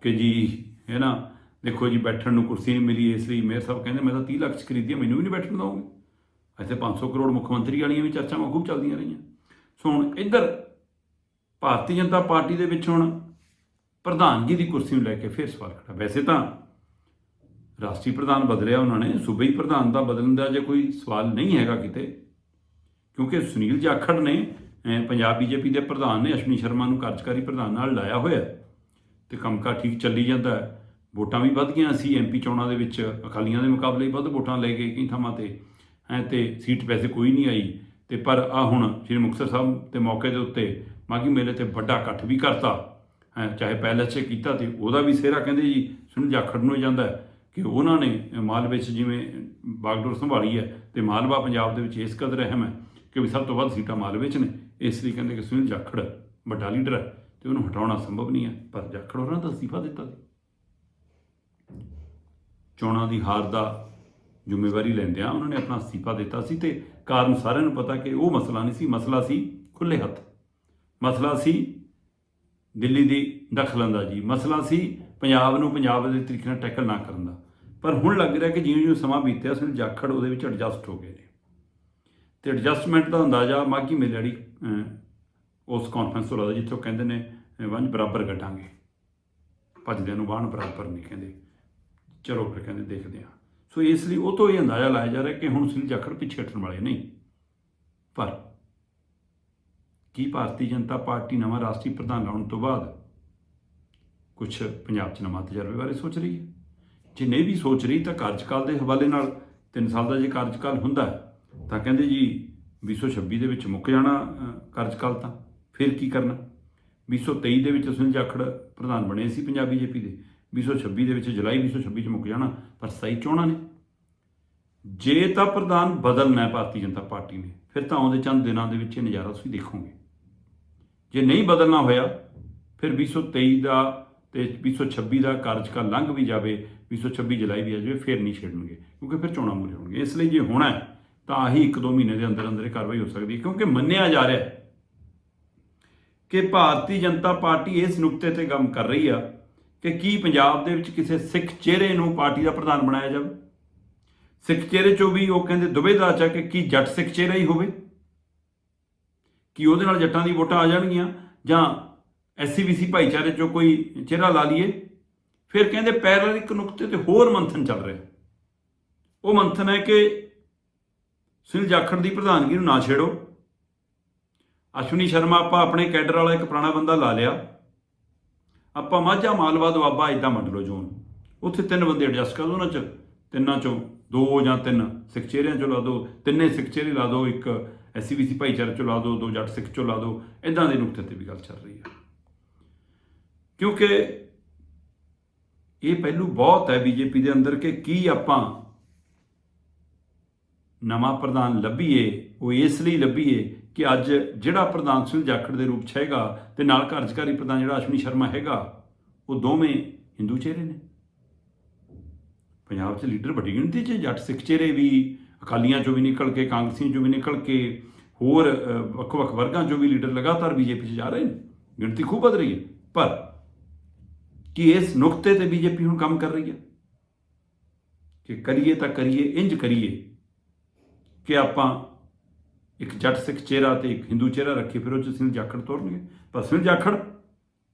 ਕਿ ਜੀ, ਹੈ ਨਾ ਦੇਖੋ ਜੀ ਬੈਠਣ ਨੂੰ ਕੁਰਸੀ ਨਹੀਂ ਮਿਲੀ ਇਸ ਲਈ ਮੇਅਰ ਸਾਹਿਬ ਕਹਿੰਦੇ ਮੈਂ ਤਾਂ 30 ਲੱਖ ਚ ਖਰੀਦੀ ਮੈਨੂੰ ਵੀ ਨਹੀਂ ਬੈਠਣ ਦਵਾਂਗੇ ਇੱਥੇ 500 ਕਰੋੜ ਮੁੱਖ ਮੰਤਰੀ ਵਾਲੀਆਂ ਵੀ ਚਰਚਾਵਾਂ ਖੂਬ ਚੱਲਦੀਆਂ ਰਹੀਆਂ। ਸੋ ਹੁਣ ਇੱਧਰ ਭਾਰਤੀ ਜਨਤਾ ਪਾਰਟੀ ਦੇ ਵਿੱਚ ਹੁਣ ਪ੍ਰਧਾਨਗੀ ਦੀ ਕੁਰਸੀ ਨੂੰ ਲੈ ਕੇ ਫਿਰ ਸਵਾਲ ਖੜਾ। ਵੈਸੇ ਤਾਂ ਰਾਸ਼ਟਰੀ ਪ੍ਰਧਾਨ ਬਦਲਿਆ ਉਹਨਾਂ ਨੇ ਸੂਬਈ ਪ੍ਰਧਾਨ ਦਾ ਬਦਲਣ ਦਾ ਜੇ ਕੋਈ ਸਵਾਲ ਨਹੀਂ ਹੈਗਾ ਕਿਤੇ ਕਿਉਂਕਿ ਸੁਨੀਲ ਜਾਖੜ ਨੇ ਅਹ, ਪੰਜਾਬ ਬੀਜੇਪੀ ਦੇ ਪ੍ਰਧਾਨ ਨੇ ਅਸ਼ਵਨੀ ਸ਼ਰਮਾ ਨੂੰ ਕਾਰਜਕਾਰੀ ਪ੍ਰਧਾਨ ਨਾਲ ਲਾਇਆ ਹੋਇਆ ਹੈ ਤੇ ਕੰਮਕਾਰ ਠੀਕ ਚੱਲੀ ਜਾਂਦਾ ਹੈ। ਵੋਟਾਂ ਵੀ ਵੱਧ ਗਈਆਂ ਸੀ ਐਮਪੀ ਚੋਣਾਂ ਦੇ ਵਿੱਚ ਅਕਾਲੀਆਂ ਦੇ ਮੁਕਾਬਲੇ ਵੱਧ ਵੋਟਾਂ ਲੈ ਗਏ ਕਈ ਥਾਵਾਂ ਤੇ। ਹੈ, ਤੇ ਸੀਟ ਪੈਸੇ ਕੋਈ ਨਹੀਂ ਆਈ। ਤੇ ਪਰ ਆ ਹੁਣ ਸ੍ਰੀ ਮੁਕਤਸਰ ਸਾਹਿਬ ਦੇ ਮੌਕੇ ਦੇ ਉੱਤੇ ਮਾਗੀ ਮੇਲੇ ਤੇ ਵੱਡਾ ਇਕੱਠ ਵੀ ਕਰਤਾ। ਹੈ, ਚਾਹੇ ਪੈਲਸ 'ਚ ਕੀਤਾ ਤੇ ਉਹਦਾ ਵੀ ਸਿਹਰਾ ਕਹਿੰਦੇ ਜੀ ਸੁਣ ਜਾਖੜ ਨੂੰ ਹੀ ਜਾਂਦਾ ਕਿ ਉਹਨਾਂ ਨੇ ਮਾਲਵੇ 'ਚ ਜਿਵੇਂ ਬਾਗਡੋਰ ਸੰਭਾਲੀ ਹੈ ਤੇ ਮਾਲਵਾ ਪੰਜਾਬ ਦੇ ਵਿੱਚ ਇਸ ਕਦਰ ਅਹਿਮ ਹੈ ਕਿ ਵੀ ਸਭ ਤੋਂ ਵੱਧ ਸੀਟਾਂ ਮਾਲਵੇ 'ਚ ਨੇ। ਇਸ ਲਈ ਕਹਿੰਦੇ ਕਿ ਸੁਨੀਲ ਜਾਖੜ ਵੱਡਾ ਲੀਡਰ ਹੈ ਤੇ ਉਹਨੂੰ ਹਟਾਉਣਾ ਸੰਭਵ ਨਹੀਂ ਹੈ। ਪਰ ਜਾਖੜ ਉਹਨਾਂ ਦਾ ਅਸਤੀਫਾ ਦਿੱਤਾ ਸੀ। ਚੋਣਾਂ ਦੀ ਹਾਰ ਦਾ ਜ਼ਿੰਮੇਵਾਰੀ ਲੈਂਦਿਆਂ ਉਹਨਾਂ ਨੇ ਆਪਣਾ ਅਸਤੀਫਾ ਦਿੱਤਾ ਸੀ ਤੇ ਕਾਰਨ ਸਾਰਿਆਂ ਨੂੰ ਪਤਾ ਕਿ ਉਹ ਮਸਲਾ ਨਹੀਂ ਸੀ ਮਸਲਾ ਸੀ ਖੁੱਲੇ ਹੱਥ। ਮਸਲਾ ਸੀ ਦਿੱਲੀ ਦੀ ਦਖਲਅੰਦਾਜ਼ੀ ਮਸਲਾ ਸੀ ਪੰਜਾਬ ਨੂੰ ਪੰਜਾਬ ਦੇ ਤਰੀਕੇ ਨਾਲ ਟੈਕਲ ਨਾ ਕਰਨ ਦਾ। ਪਰ ਹੁਣ ਲੱਗ ਰਿਹਾ ਕਿ ਜਿਉਂ-ਜਿਉਂ ਸਮਾਂ ਬੀਤਿਆ ਸੁਨੀਲ ਜਾਖੜ ਉਹਦੇ ਵਿੱਚ ਐਡਜਸਟ ਹੋ ਗਏ ਨੇ। ਤੇ ਐਡਜਸਟਮੈਂਟ ਦਾ ਅੰਦਾਜ਼ਾ ਮਾਗੀ ਮੇਲੇ ਵਾਲੀ ਉਸ ਕਾਨਫਰੰਸ ਤੋਂ ਲੱਗਦਾ ਜਿੱਥੇ ਉਹ ਕਹਿੰਦੇ ਨੇ ਅਹ, ਵੰਜ ਬਰਾਬਰ ਘਟਾਂਗੇ। ਭੱਜਦਿਆਂ ਨੂੰ ਬਾਣ ਬਰਾਬਰ ਨਹੀਂ ਕਹਿੰਦੇ। ਚਲੋ ਫਿਰ ਕਹਿੰਦੇ ਦੇਖਦੇ ਹਾਂ। ਸੋ ਇਸ ਲਈ ਉਹ ਤੋਂ ਇਹ ਅੰਦਾਜ਼ਾ ਲਾਇਆ ਜਾ ਰਿਹਾ ਕਿ ਹੁਣ ਸੁਨੀਲ ਜਾਖੜ ਪਿੱਛੇ ਹਟਣ ਵਾਲੇ ਨਹੀਂ। ਪਰ ਕੀ ਭਾਰਤੀ ਜਨਤਾ ਪਾਰਟੀ ਨਵਾਂ ਰਾਸ਼ਟਰੀ ਪ੍ਰਧਾਨ ਲਾਉਣ ਤੋਂ ਬਾਅਦ ਕੁਝ ਪੰਜਾਬ 'ਚ ਨਵਾਂ ਤਜਰਬੇ ਬਾਰੇ ਸੋਚ ਰਹੀ ਹੈ? ਜੇ ਨਹੀਂ ਵੀ ਸੋਚ ਰਹੀ ਤਾਂ ਕਾਰਜਕਾਲ ਦੇ ਹਵਾਲੇ ਨਾਲ 3 ਸਾਲ ਦਾ ਜੇ ਕਾਰਜਕਾਲ ਹੁੰਦਾ ਤਾਂ ਕਹਿੰਦੇ ਜੀ 2026 ਦੇ ਵਿੱਚ ਮੁੱਕ ਜਾਣਾ ਕਾਰਜਕਾਲ ਤਾਂ। ਫਿਰ ਕੀ ਕਰਨਾ? 2023 ਦੇ ਵਿੱਚ ਸੁਨੀਲ ਜਾਖੜ ਪ੍ਰਧਾਨ ਬਣੇ ਸੀ ਪੰਜਾਬ ਬੀਜੇਪੀ ਦੇ। 2026 ਦੇ ਵਿੱਚ ਜੁਲਾਈ 2026 ਚ ਮੁੱਕ ਜਾਣਾ, ਪਰ ਸਹੀ ਚੋਣਾਂ ਨੇ। ਜੇ ਤਾਂ ਪ੍ਰਧਾਨ ਬਦਲਣਾ ਹੈ ਭਾਰਤੀ ਜਨਤਾ ਪਾਰਟੀ ਨੇ, ਫਿਰ ਤਾਂ ਆਉਂਦੇ ਚੰਦ ਦਿਨਾਂ ਦੇ ਵਿੱਚ ਇਹ ਨਜ਼ਾਰਾ ਤੁਸੀਂ ਦੇਖੋਗੇ। ਜੇ ਨਹੀਂ ਬਦਲਣਾ ਹੋਇਆ, ਫਿਰ 2023 ਦਾ ਤੇ 2026 ਦਾ ਕਾਰਜਕਾਲ ਲੰਘ ਵੀ ਜਾਵੇ 2026 ਜੁਲਾਈ ਵੀ ਆ ਜਾਵੇ, ਫਿਰ ਨਹੀਂ ਛੇੜਨਗੇ, ਕਿਉਂਕਿ ਫਿਰ ਚੋਣਾਂ ਮੂਰੇ ਹੋਣਗੇ। ਇਸ ਲਈ ਜੇ ਹੋਣਾ ਹੈ, ਤਾਂ ਆਹੀ 1-2 ਮਹੀਨੇ ਦੇ ਅੰਦਰ ਅੰਦਰ ਇਹ ਕਾਰਵਾਈ ਹੋ ਸਕਦੀ ਹੈ, ਕਿਉਂਕਿ ਮੰਨਿਆ ਜਾ ਰਿਹਾ ਹੈ ਕਿ ਭਾਰਤੀ ਜਨਤਾ ਪਾਰਟੀ ਇਸ ਨੁਕਤੇ ਤੇ ਕੰਮ ਕਰ ਰਹੀ ਆ ਕਿ ਕੀ ਪੰਜਾਬ ਦੇ ਵਿੱਚ ਕਿਸੇ ਸਿੱਖ ਚਿਹਰੇ ਨੂੰ ਪਾਰਟੀ ਦਾ ਪ੍ਰਧਾਨ ਬਣਾਇਆ ਜਾਵੇ? ਸਿੱਖ ਚਿਹਰੇ ਚੋਂ ਵੀ ਉਹ ਕਹਿੰਦੇ ਦੁਬੇਦਾ ਚ ਆ ਕਿ ਕੀ ਜੱਟ ਸਿੱਖ ਚਿਹਰਾ ਹੀ ਹੋਵੇ? ਕੀ ਉਹਦੇ ਨਾਲ ਜੱਟਾਂ ਦੀ ਵੋਟਾਂ ਆ ਜਾਣਗੀਆਂ? ਜਾਂ ਐਸਸੀਬੀਸੀ ਭਾਈਚਾਰੇ ਚੋਂ ਕੋਈ ਚਿਹਰਾ ਲਾ ਲਈਏ? ਫਿਰ ਕਹਿੰਦੇ ਪੈਰਲ ਇੱਕ ਨੁਕਤੇ ਤੇ ਹੋਰ ਮੰਥਨ ਚੱਲ ਰਿਹਾ। ਉਹ ਮੰਥਨ ਹੈ ਕਿ ਸੁਨੀਲ ਜਾਖੜ ਦੀ ਪ੍ਰਧਾਨਗੀ ਨੂੰ ਨਾ ਛੇੜੋ। ਅਸ਼ਵਨੀ ਸ਼ਰਮਾ ਆਪਾਂ ਆਪਣੇ ਕੈਡਰ ਵਾਲਾ ਇੱਕ ਪੁਰਾਣਾ ਬੰਦਾ ਲਾ ਲਿਆ। ਆਪਾਂ ਮਾਝਾ ਮਾਲਵਾ ਦੁਆਬਾ ਇਦਾਂ ਵੰਡ ਲਓ ਜ਼ੋਨ। ਉੱਥੇ ਤਿੰਨ ਬੰਦੇ ਐਡਜਸਟ ਕਰ ਦਿਓ ਉਹਨਾਂ ਚ। ਤਿੰਨਾਂ ਚੋਂ ਦੋ ਜਾਂ ਤਿੰਨ ਸਿੱਖ ਚਿਹਰਿਆਂ ਚੋਂ ਲਾ ਦਿਓ ਤਿੰਨੇ ਸਿੱਖ ਚਿਹਰੇ ਲਾ ਦਿਓ ਇੱਕ ਐਸਸੀਬੀਸੀ ਭਾਈਚਾਰੇ ਚੋਂ ਲਾ ਦਿਓ ਦੋ ਜੱਟ ਸਿੱਖ ਚੋਂ ਲਾ ਦਿਓ ਇਦਾਂ ਦੇ ਨੁਕਤੇ ਤੇ ਵੀ ਗੱਲ ਚੱਲ ਰਹੀ ਹੈ। ਕਿਉਂਕਿ ਇਹ ਪਹਿਲੂ ਬਹੁਤ ਹੈ ਬੀਜੇਪੀ ਦੇ ਅੰਦਰ ਕਿ ਕੀ ਆਪਾਂ ਨਵਾਂ ਪ੍ਰਧਾਨ ਲੱਭੀਏ, ਉਹ ਇਸ ਲਈ ਲੱਭੀਏ ਕਿ ਅੱਜ ਜਿਹੜਾ ਪ੍ਰਧਾਨ ਸੁਨੀਲ ਜਾਖੜ ਦੇ ਰੂਪ 'ਚ ਹੈਗਾ ਤੇ ਨਾਲ ਕਾਰਜਕਾਰੀ ਪ੍ਰਧਾਨ ਜਿਹੜਾ ਅਸ਼ਵਨੀ ਸ਼ਰਮਾ ਹੈਗਾ, ਉਹ ਦੋਵੇਂ ਹਿੰਦੂ ਚਿਹਰੇ ਨੇ। ਪੰਜਾਬ 'ਚ ਲੀਡਰ ਵੱਡੀ ਗਿਣਤੀ 'ਚ, ਜੱਟ ਸਿੱਖ ਚਿਹਰੇ ਵੀ, ਅਕਾਲੀਆਂ 'ਚੋਂ ਵੀ ਨਿਕਲ ਕੇ, ਕਾਂਗਰਸੀਆਂ 'ਚੋਂ ਵੀ ਨਿਕਲ ਕੇ, ਹੋਰ ਵੱਖ-ਵੱਖ ਵਰਗਾਂ 'ਚੋਂ ਵੀ ਲੀਡਰ ਲਗਾਤਾਰ ਬੀਜੇਪੀ 'ਚ ਜਾ ਰਹੇ ਨੇ। ਗਿਣਤੀ ਖੂਬ ਵਧ ਰਹੀ ਹੈ। ਪਰ ਕੀ ਇਸ ਨੁਕਤੇ ਤੇ ਬੀਜੇਪੀ ਹੁਣ ਕੰਮ ਕਰ ਰਹੀ ਹੈ? ਕਿ ਕਰੀਏ ਤਾਂ ਕਰੀਏ ਇੰਜ ਕਰੀਏ ਕਿ ਆਪਾਂ ਇੱਕ ਜੱਟ ਸਿੱਖ ਚਿਹਰਾ ਤੇ ਇੱਕ ਹਿੰਦੂ ਚਿਹਰਾ ਰੱਖੀ, ਫਿਰ ਉਹ ਚ ਸੁਨੀਲ ਜਾਖੜ ਤੋਰਨਗੇ ਪਰ ਸੁਨੀਲ ਜਾਖੜ,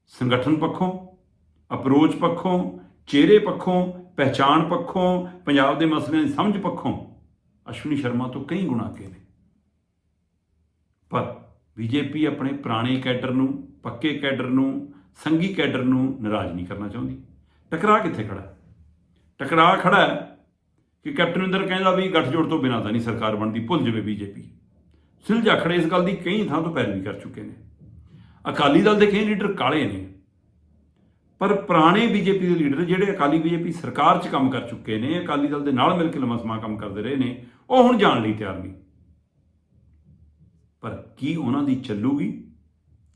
ਸੰਗਠਨ ਪੱਖੋਂ, ਅਪਰੋਚ ਪੱਖੋਂ, ਚਿਹਰੇ ਪੱਖੋਂ, ਪਹਿਚਾਣ ਪੱਖੋਂ, ਪੰਜਾਬ ਦੇ ਮਸਲਿਆਂ ਦੀ ਸਮਝ ਪੱਖੋਂ, ਅਸ਼ਵਨੀ ਸ਼ਰਮਾ ਤੋਂ ਕਈ ਗੁਣਾ ਅੱਗੇ ਨੇ। ਪਰ ਬੀਜੇਪੀ ਆਪਣੇ ਪੁਰਾਣੇ ਕੈਡਰ ਨੂੰ, ਪੱਕੇ ਕੈਡਰ ਨੂੰ, ਸੰਗੀ ਕੈਡਰ ਨੂੰ ਨਾਰਾਜ਼ ਨਹੀਂ ਕਰਨਾ ਚਾਹੁੰਦੀ। ਟਕਰਾ ਕਿੱਥੇ ਖੜਾ? ਹੈ? ਟਕਰਾ ਖੜਾ ਕਿ ਕੈਪਟਨ ਅਮਰਿੰਦਰ ਕਹਿੰਦਾ ਵੀ ਗੱਠਜੋੜ ਤੋਂ ਬਿਨਾਂ ਤਾਂ ਨਹੀਂ ਸਰਕਾਰ ਬਣਦੀ, ਭੁੱਲ ਜਾਵੇ ਬੀਜੇਪੀ। ਸੁਨੀਲ ਜਾਖੜ ਇਸ ਗੱਲ ਦੀ ਕਈ ਥਾਂ ਤੋਂ ਪੈਰਵੀ ਕਰ ਚੁੱਕੇ ਨੇ। ਅਕਾਲੀ ਦਲ ਦੇ ਕਈ ਲੀਡਰ ਕਾਲੇ ਨੇ। ਪਰ ਪੁਰਾਣੇ ਬੀਜੇਪੀ ਦੇ ਲੀਡਰ ਜਿਹੜੇ ਅਕਾਲੀ ਬੀਜੇਪੀ ਸਰਕਾਰ 'ਚ ਕੰਮ ਕਰ ਚੁੱਕੇ ਨੇ, ਅਕਾਲੀ ਦਲ ਦੇ ਨਾਲ ਮਿਲ ਕੇ ਲੰਮਾ ਸਮਾਂ ਕੰਮ ਕਰਦੇ ਰਹੇ ਨੇ, ਉਹ ਹੁਣ ਜਾਣ ਲਈ ਤਿਆਰ ਨਹੀਂ ਪਰ ਕੀ ਉਹਨਾਂ ਦੀ ਚੱਲੂਗੀ?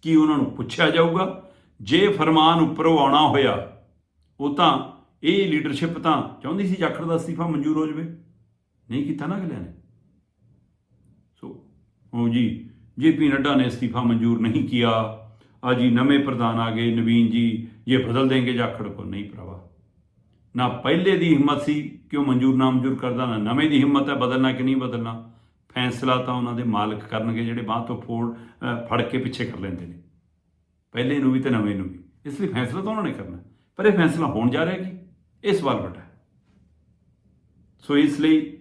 ਕੀ ਉਹਨਾਂ ਨੂੰ ਪੁੱਛਿਆ ਜਾਊਗਾ? ਜੇ ਫਰਮਾਨ ਉੱਪਰੋਂ ਆਉਣਾ ਹੋਇਆ, ਉਹ ਤਾਂ ਇਹ ਲੀਡਰਸ਼ਿਪ ਤਾਂ ਚਾਹੁੰਦੀ ਸੀ ਜਾਖੜ ਦਾ ਅਸਤੀਫਾ ਮਨਜ਼ੂਰ ਹੋ ਜਾਵੇ। ਨਹੀਂ ਕੀਤਾ ਨਾ ਅਗਲਿਆਂ ਨੇ। ਉਹ ਜੀ ਜੇਪੀ ਨੱਡਾ ਨੇ ਅਸਤੀਫਾ ਮਨਜ਼ੂਰ ਨਹੀਂ ਕੀਤਾ ਆ ਜੀ ਨਵੇਂ ਪ੍ਰਧਾਨ ਆ ਗਏ, ਨਵੀਨ ਜੀ ਇਹ ਬਦਲ ਦੇਂਗੇ ਜਾਖੜ ਕੋ ਨਹੀਂ ਭਰਾਵਾ। ਨਾ ਪਹਿਲੇ ਦੀ ਹਿੰਮਤ ਸੀ ਕਿ ਉਹ ਮਨਜ਼ੂਰ ਨਾ ਮਨਜ਼ੂਰ ਕਰਦਾ, ਨਾ ਨਵੇਂ ਦੀ ਹਿੰਮਤ ਹੈ ਬਦਲਣਾ ਕਿ ਨਹੀਂ ਬਦਲਣਾ। ਫੈਸਲਾ ਤਾਂ ਉਹਨਾਂ ਦੇ ਮਾਲਕ ਕਰਨਗੇ, ਜਿਹੜੇ ਬਾਹ ਤੋਂ ਫੋੜ ਫੜ ਕੇ ਪਿੱਛੇ ਕਰ ਲੈਂਦੇ ਨੇ। ਪਹਿਲੇ ਨੂੰ ਵੀ ਤੇ ਨਵੇਂ ਨੂੰ ਵੀ। ਇਸ ਲਈ ਫੈਸਲਾ ਤਾਂ ਉਹਨਾਂ ਨੇ ਕਰਨਾ। ਪਰ ਇਹ ਫੈਸਲਾ ਹੋਣ ਜਾ ਰਿਹਾ ਕਿ ਇਹ ਸਵਾਲ ਵੱਡਾ ਹੈ। ਸੋ ਇਸ ਲਈ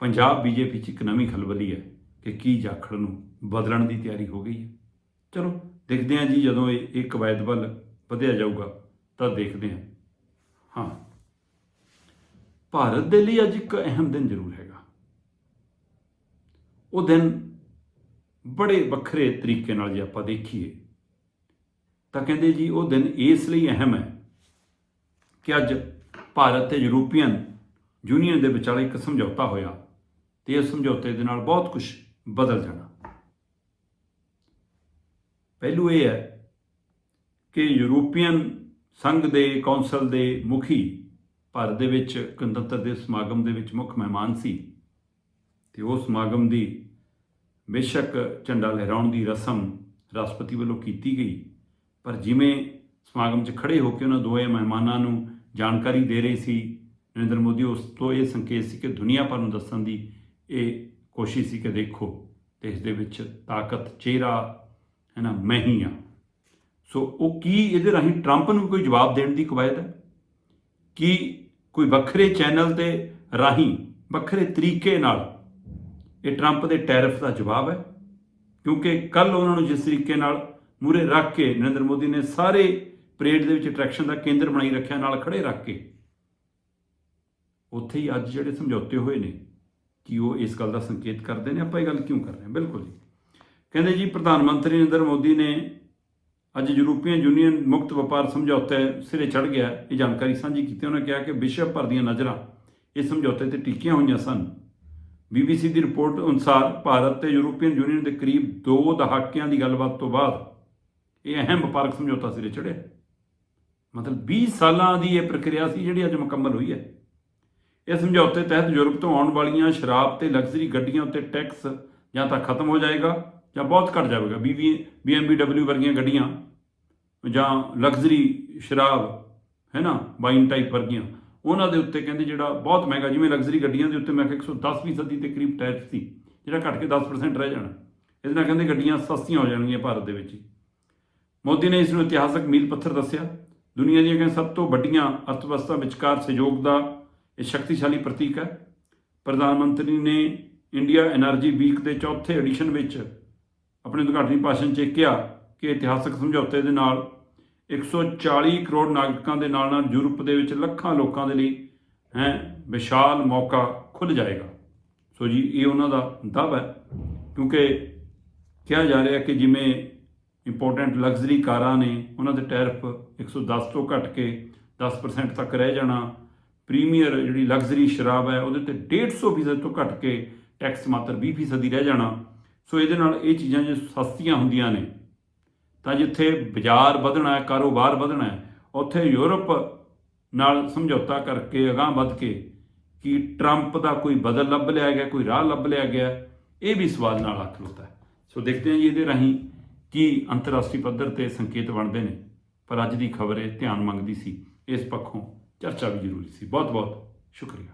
ਪੰਜਾਬ ਬੀਜੇਪੀ 'ਚ ਇੱਕ ਨਵੀਂ ਖਲਬਲੀ ਹੈ। ਕਿ ਕੀ ਜਾਖੜ ਨੂੰ ਬਦਲਣ ਦੀ ਤਿਆਰੀ ਹੋ ਗਈ ਹੈ। ਚਲੋ, ਦੇਖਦੇ ਹਾਂ ਜੀ, ਜਦੋਂ ਇਹ ਇਹ ਕਵਾਇਦ ਵੱਲ ਵਧਿਆ ਜਾਊਗਾ, ਤਾਂ ਦੇਖਦੇ ਹਾਂ। ਹਾਂ। ਭਾਰਤ ਦੇ ਲਈ ਅੱਜ ਇੱਕ ਅਹਿਮ ਦਿਨ ਜ਼ਰੂਰ ਹੈਗਾ। ਉਹ ਦਿਨ ਬੜੇ ਵੱਖਰੇ ਤਰੀਕੇ ਨਾਲ ਜੇ ਆਪਾਂ ਦੇਖੀਏ, ਤਾਂ ਕਹਿੰਦੇ ਜੀ, ਉਹ ਦਿਨ ਇਸ ਲਈ ਅਹਿਮ ਹੈ ਕਿ ਅੱਜ ਭਾਰਤ ਤੇ ਯੂਰੋਪੀਅਨ ਯੂਨੀਅਨ ਦੇ ਵਿਚਾਲੇ ਇੱਕ ਸਮਝੌਤਾ ਹੋਇਆ ਤੇ ਇਸ ਸਮਝੌਤੇ ਦੇ ਨਾਲ ਬਹੁਤ ਕੁਝ ਬਦਲ ਜਾਣਾ। ਪਹਿਲੂ ਇਹ ਹੈ ਕਿ ਯੂਰੋਪੀਅਨ ਸੰਘ ਦੇ ਕੌਂਸਲ ਦੇ ਮੁਖੀ ਭਾਰਤ ਦੇ ਵਿੱਚ ਗਣਤੰਤਰ ਦੇ ਸਮਾਗਮ ਦੇ ਵਿੱਚ ਮੁੱਖ ਮਹਿਮਾਨ ਸੀ ਤੇ ਉਹ ਸਮਾਗਮ ਦੀ ਬੇਸ਼ੱਕ ਝੰਡਾ ਲਹਿਰਾਉਣ ਦੀ ਰਸਮ ਰਾਸ਼ਟਰਪਤੀ ਵੱਲੋਂ ਕੀਤੀ ਗਈ। ਪਰ ਜਿਵੇਂ ਸਮਾਗਮ 'ਚ ਖੜੇ ਹੋ ਕੇ ਉਹਨਾਂ ਦੋਵੇਂ ਮਹਿਮਾਨਾਂ ਨੂੰ ਜਾਣਕਾਰੀ ਦੇ ਰਹੇ ਸੀ, ਨਰਿੰਦਰ ਮੋਦੀ, ਉਸ ਤੋਂ ਇਹ ਸੰਕੇਤ ਸੀ ਕਿ ਦੁਨੀਆ ਭਰ ਨੂੰ ਦੱਸਣ ਦੀ ਇਹ ਕੋਸ਼ਿਸ਼ ਸੀ ਕਿ ਦੇਖੋ ਦੇਸ਼ ਦੇ ਵਿੱਚ ਤਾਕਤ, ਚਿਹਰਾ, ਹੈ ਨਾ, ਮੈਂ ਹੀ ਆ ਸੋ ਉਹ ਕੀ ਇਹਦੇ ਰਾਹੀਂ ਟਰੰਪ ਨੂੰ ਕੋਈ ਜਵਾਬ ਦੇਣ ਦੀ ਕਵਾਇਦ ਹੈ? ਕੀ ਕੋਈ ਵੱਖਰੇ ਚੈਨਲ ਤੇ ਰਾਹੀਂ, ਵੱਖਰੇ ਤਰੀਕੇ ਨਾਲ ਇਹ ਟਰੰਪ ਦੇ ਟੈਰਿਫ ਦਾ ਜਵਾਬ ਹੈ? ਕਿਉਂਕਿ ਕੱਲ ਉਹਨਾਂ ਨੂੰ ਜਿਸ ਤਰੀਕੇ ਨਾਲ ਮੂਰੇ ਰੱਖ ਕੇ ਨਰਿੰਦਰ ਮੋਦੀ ਨੇ ਸਾਰੇ ਪਰੇਡ ਦੇ ਵਿੱਚ ਅਟਰੈਕਸ਼ਨ ਦਾ ਕੇਂਦਰ ਬਣਾਈ ਰੱਖਿਆ, ਨਾਲ ਖੜੇ ਰੱਖ ਕੇ, ਉੱਥੇ ਹੀ ਅੱਜ ਜਿਹੜੇ ਸਮਝੌਤੇ ਹੋਏ ਨੇ ਕਿ ਉਹ ਇਸ ਗੱਲ ਦਾ ਸੰਕੇਤ ਕਰਦੇ ਨੇ, ਆਪਾਂ ਇਹ ਗੱਲ ਕਿਉਂ ਕਰ ਰਹੇ ਹਾਂ? ਬਿਲਕੁਲ ਜੀ। ਕਹਿੰਦੇ ਜੀ, ਪ੍ਰਧਾਨ ਮੰਤਰੀ ਨਰਿੰਦਰ ਮੋਦੀ ਨੇ ਅੱਜ ਯੂਰਪੀਅਨ ਯੂਨੀਅਨ ਮੁਕਤ ਵਪਾਰ ਸਮਝੌਤੇ ਸਿਰੇ ਚੜ ਗਿਆ। ਇਹ ਜਾਣਕਾਰੀ ਸਾਂਝੀ ਕੀਤੀ। ਉਹਨਾਂ ਕਿਹਾ ਕਿ ਵਿਸ਼ਵ ਭਰ ਦੀਆਂ ਨਜ਼ਰਾਂ ਇਸ ਸਮਝੌਤੇ ਤੇ ਟਿਕੀਆਂ ਹੋਈਆਂ ਸਨ। BBC ਦੀ ਰਿਪੋਰਟ ਅਨੁਸਾਰ ਭਾਰਤ ਤੇ ਯੂਰਪੀਅਨ ਯੂਨੀਅਨ ਦੇ ਕਰੀਬ 2 ਦਹਾਕਿਆਂ ਦੀ ਗੱਲਬਾਤ ਤੋਂ ਬਾਅਦ ਇਹ ਅਹਿਮ ਵਪਾਰਕ ਸਮਝੌਤਾ ਸਿਰੇ ਚੜਿਆ ਮਤਲਬ 20 ਸਾਲਾਂ ਦੀ ਇਹ ਪ੍ਰਕਿਰਿਆ ਸੀ ਜਿਹੜੀ ਅੱਜ ਮੁਕੰਮਲ ਹੋਈ ਹੈ। ਇਹ ਸਮਝੌਤੇ ਤਹਿਤ ਯੂਰਪ ਤੋਂ ਆਉਣ ਵਾਲੀਆਂ ਸ਼ਰਾਬ ਤੇ ਲਗਜ਼ਰੀ ਗੱਡੀਆਂ ਉੱਤੇ ਟੈਕਸ ਜਾਂ ਤਾਂ ਖਤਮ ਹੋ ਜਾਏਗਾ ਜਾਂ ਬਹੁਤ ਘਟ ਜਾਵੇਗਾ। ਬੀਬੀ BMW ਵਰਗੀਆਂ ਗੱਡੀਆਂ ਜਾਂ ਲਗਜ਼ਰੀ ਸ਼ਰਾਬ, ਹੈ ਨਾ ਵਾਈਨ ਟਾਈਪ ਵਰਗੀਆਂ, ਉਹਨਾਂ ਦੇ ਉੱਤੇ ਕਹਿੰਦੇ ਜਿਹੜਾ ਬਹੁਤ ਮਹਿੰਗਾ, ਜਿਵੇਂ ਲਗਜ਼ਰੀ ਗੱਡੀਆਂ ਦੇ ਉੱਤੇ ਮੈਂ ਕਿਹਾ 110 ਫੀਸਦੀ ਦੇ ਕਰੀਬ ਟੈਕਸ ਸੀ, ਜਿਹੜਾ ਘਟ ਕੇ 10% ਰਹਿ ਜਾਣਾ। ਇਹਦੇ ਨਾਲ ਕਹਿੰਦੇ ਗੱਡੀਆਂ ਸਸਤੀਆਂ ਹੋ ਜਾਣਗੀਆਂ ਭਾਰਤ ਦੇ ਵਿੱਚ। ਮੋਦੀ ਨੇ ਇਸ ਨੂੰ ਇਤਿਹਾਸਕ ਮੀਲ ਪੱਥਰ ਦੱਸਿਆ। ਦੁਨੀਆ ਦੀਆਂ ਕਹਿੰਦੇ ਸਭ ਤੋਂ ਵੱਡੀਆਂ ਅਰਥਵਿਵਸਥਾ ਵਿਚਕਾਰ ਸਹਿਯੋਗ ਦਾ ਇਹ ਸ਼ਕਤੀਸ਼ਾਲੀ ਪ੍ਰਤੀਕ ਹੈ। ਪ੍ਰਧਾਨ ਮੰਤਰੀ ਨੇ ਇੰਡੀਆ એનર્ਜੀ ਵੀਕ ਦੇ ਚੌਥੇ ਐਡੀਸ਼ਨ ਵਿੱਚ ਆਪਣੇ ਉਦਘਾਟਨੀ ਭਾਸ਼ਣ 'ਚ ਕਿਹਾ ਕਿ ਇਤਿਹਾਸਕ ਸਮਝੌਤੇ ਦੇ ਨਾਲ 140 ਕਰੋੜ ਨਾਗਰਿਕਾਂ ਦੇ ਨਾਲ ਨਾਲ ਯੂਰਪ ਦੇ ਵਿੱਚ ਲੱਖਾਂ ਲੋਕਾਂ ਦੇ ਲਈ ਹੈ, ਵਿਸ਼ਾਲ ਮੌਕਾ ਖੁੱਲ ਜਾਏਗਾ। ਸੋ ਜੀ, ਇਹ ਉਹਨਾਂ ਦਾ ਦਬ ਹੈ, ਕਿਉਂਕਿ ਕਿਹਾ ਜਾ ਰਿਹਾ ਕਿ ਜਿਵੇਂ ਇੰਪੋਰਟੈਂਟ ਲਗਜ਼ਰੀ ਕਾਰਾਂ ਨੇ, ਉਹਨਾਂ ਦੇ ਟੈਰਿਫ 110 ਤੋਂ ਘਟ ਕੇ 10% ਤੱਕ ਰਹਿ ਜਾਣਾ ਪ੍ਰੀਮੀਅਰ ਜਿਹੜੀ ਲਗਜ਼ਰੀ ਸ਼ਰਾਬ ਹੈ, ਉਹਦੇ ਤੇ 150 ਫੀਸਦ ਤੋਂ ਘਟ ਕੇ ਟੈਕਸ ਮਾਤਰ 20 ਫੀਸਦ ਹੀ ਰਹਿ ਜਾਣਾ। ਸੋ ਇਹਦੇ ਨਾਲ ਇਹ ਚੀਜ਼ਾਂ ਜੇ ਸਸਤੀਆਂ ਹੁੰਦੀਆਂ ਨੇ, ਤਾਂ ਜਿੱਥੇ ਬਾਜ਼ਾਰ ਵਧਣਾ ਹੈ, ਕਾਰੋਬਾਰ ਵਧਣਾ ਹੈ, ਉੱਥੇ ਯੂਰਪ ਨਾਲ ਸਮਝੌਤਾ ਕਰਕੇ ਅਗਾਂਹ ਵੱਧ ਕੇ ਕਿ ਟਰੰਪ ਦਾ ਕੋਈ ਬਦਲ ਲੱਭ ਲਿਆ ਗਿਆ, ਕੋਈ ਰਾਹ ਲੱਭ ਲਿਆ ਗਿਆ, ਇਹ ਵੀ ਸਵਾਲ ਨਾਲ ਆ ਖਲੋਤਾ ਹੈ। ਸੋ ਦੇਖਦੇ ਹਾਂ ਜੀ ਇਹਦੇ ਰਾਹੀਂ ਕੀ ਅੰਤਰਰਾਸ਼ਟਰੀ ਪੱਧਰ ਤੇ ਸੰਕੇਤ ਬਣਦੇ ਨੇ, ਪਰ ਅੱਜ ਦੀ ਖਬਰ ਇਹ ਧਿਆਨ ਮੰਗਦੀ ਸੀ, ਇਸ ਪੱਖੋਂ ਚਰਚਾ ਵੀ ਜ਼ਰੂਰੀ ਸੀ ਬਹੁਤ ਬਹੁਤ ਸ਼ੁਕਰੀਆ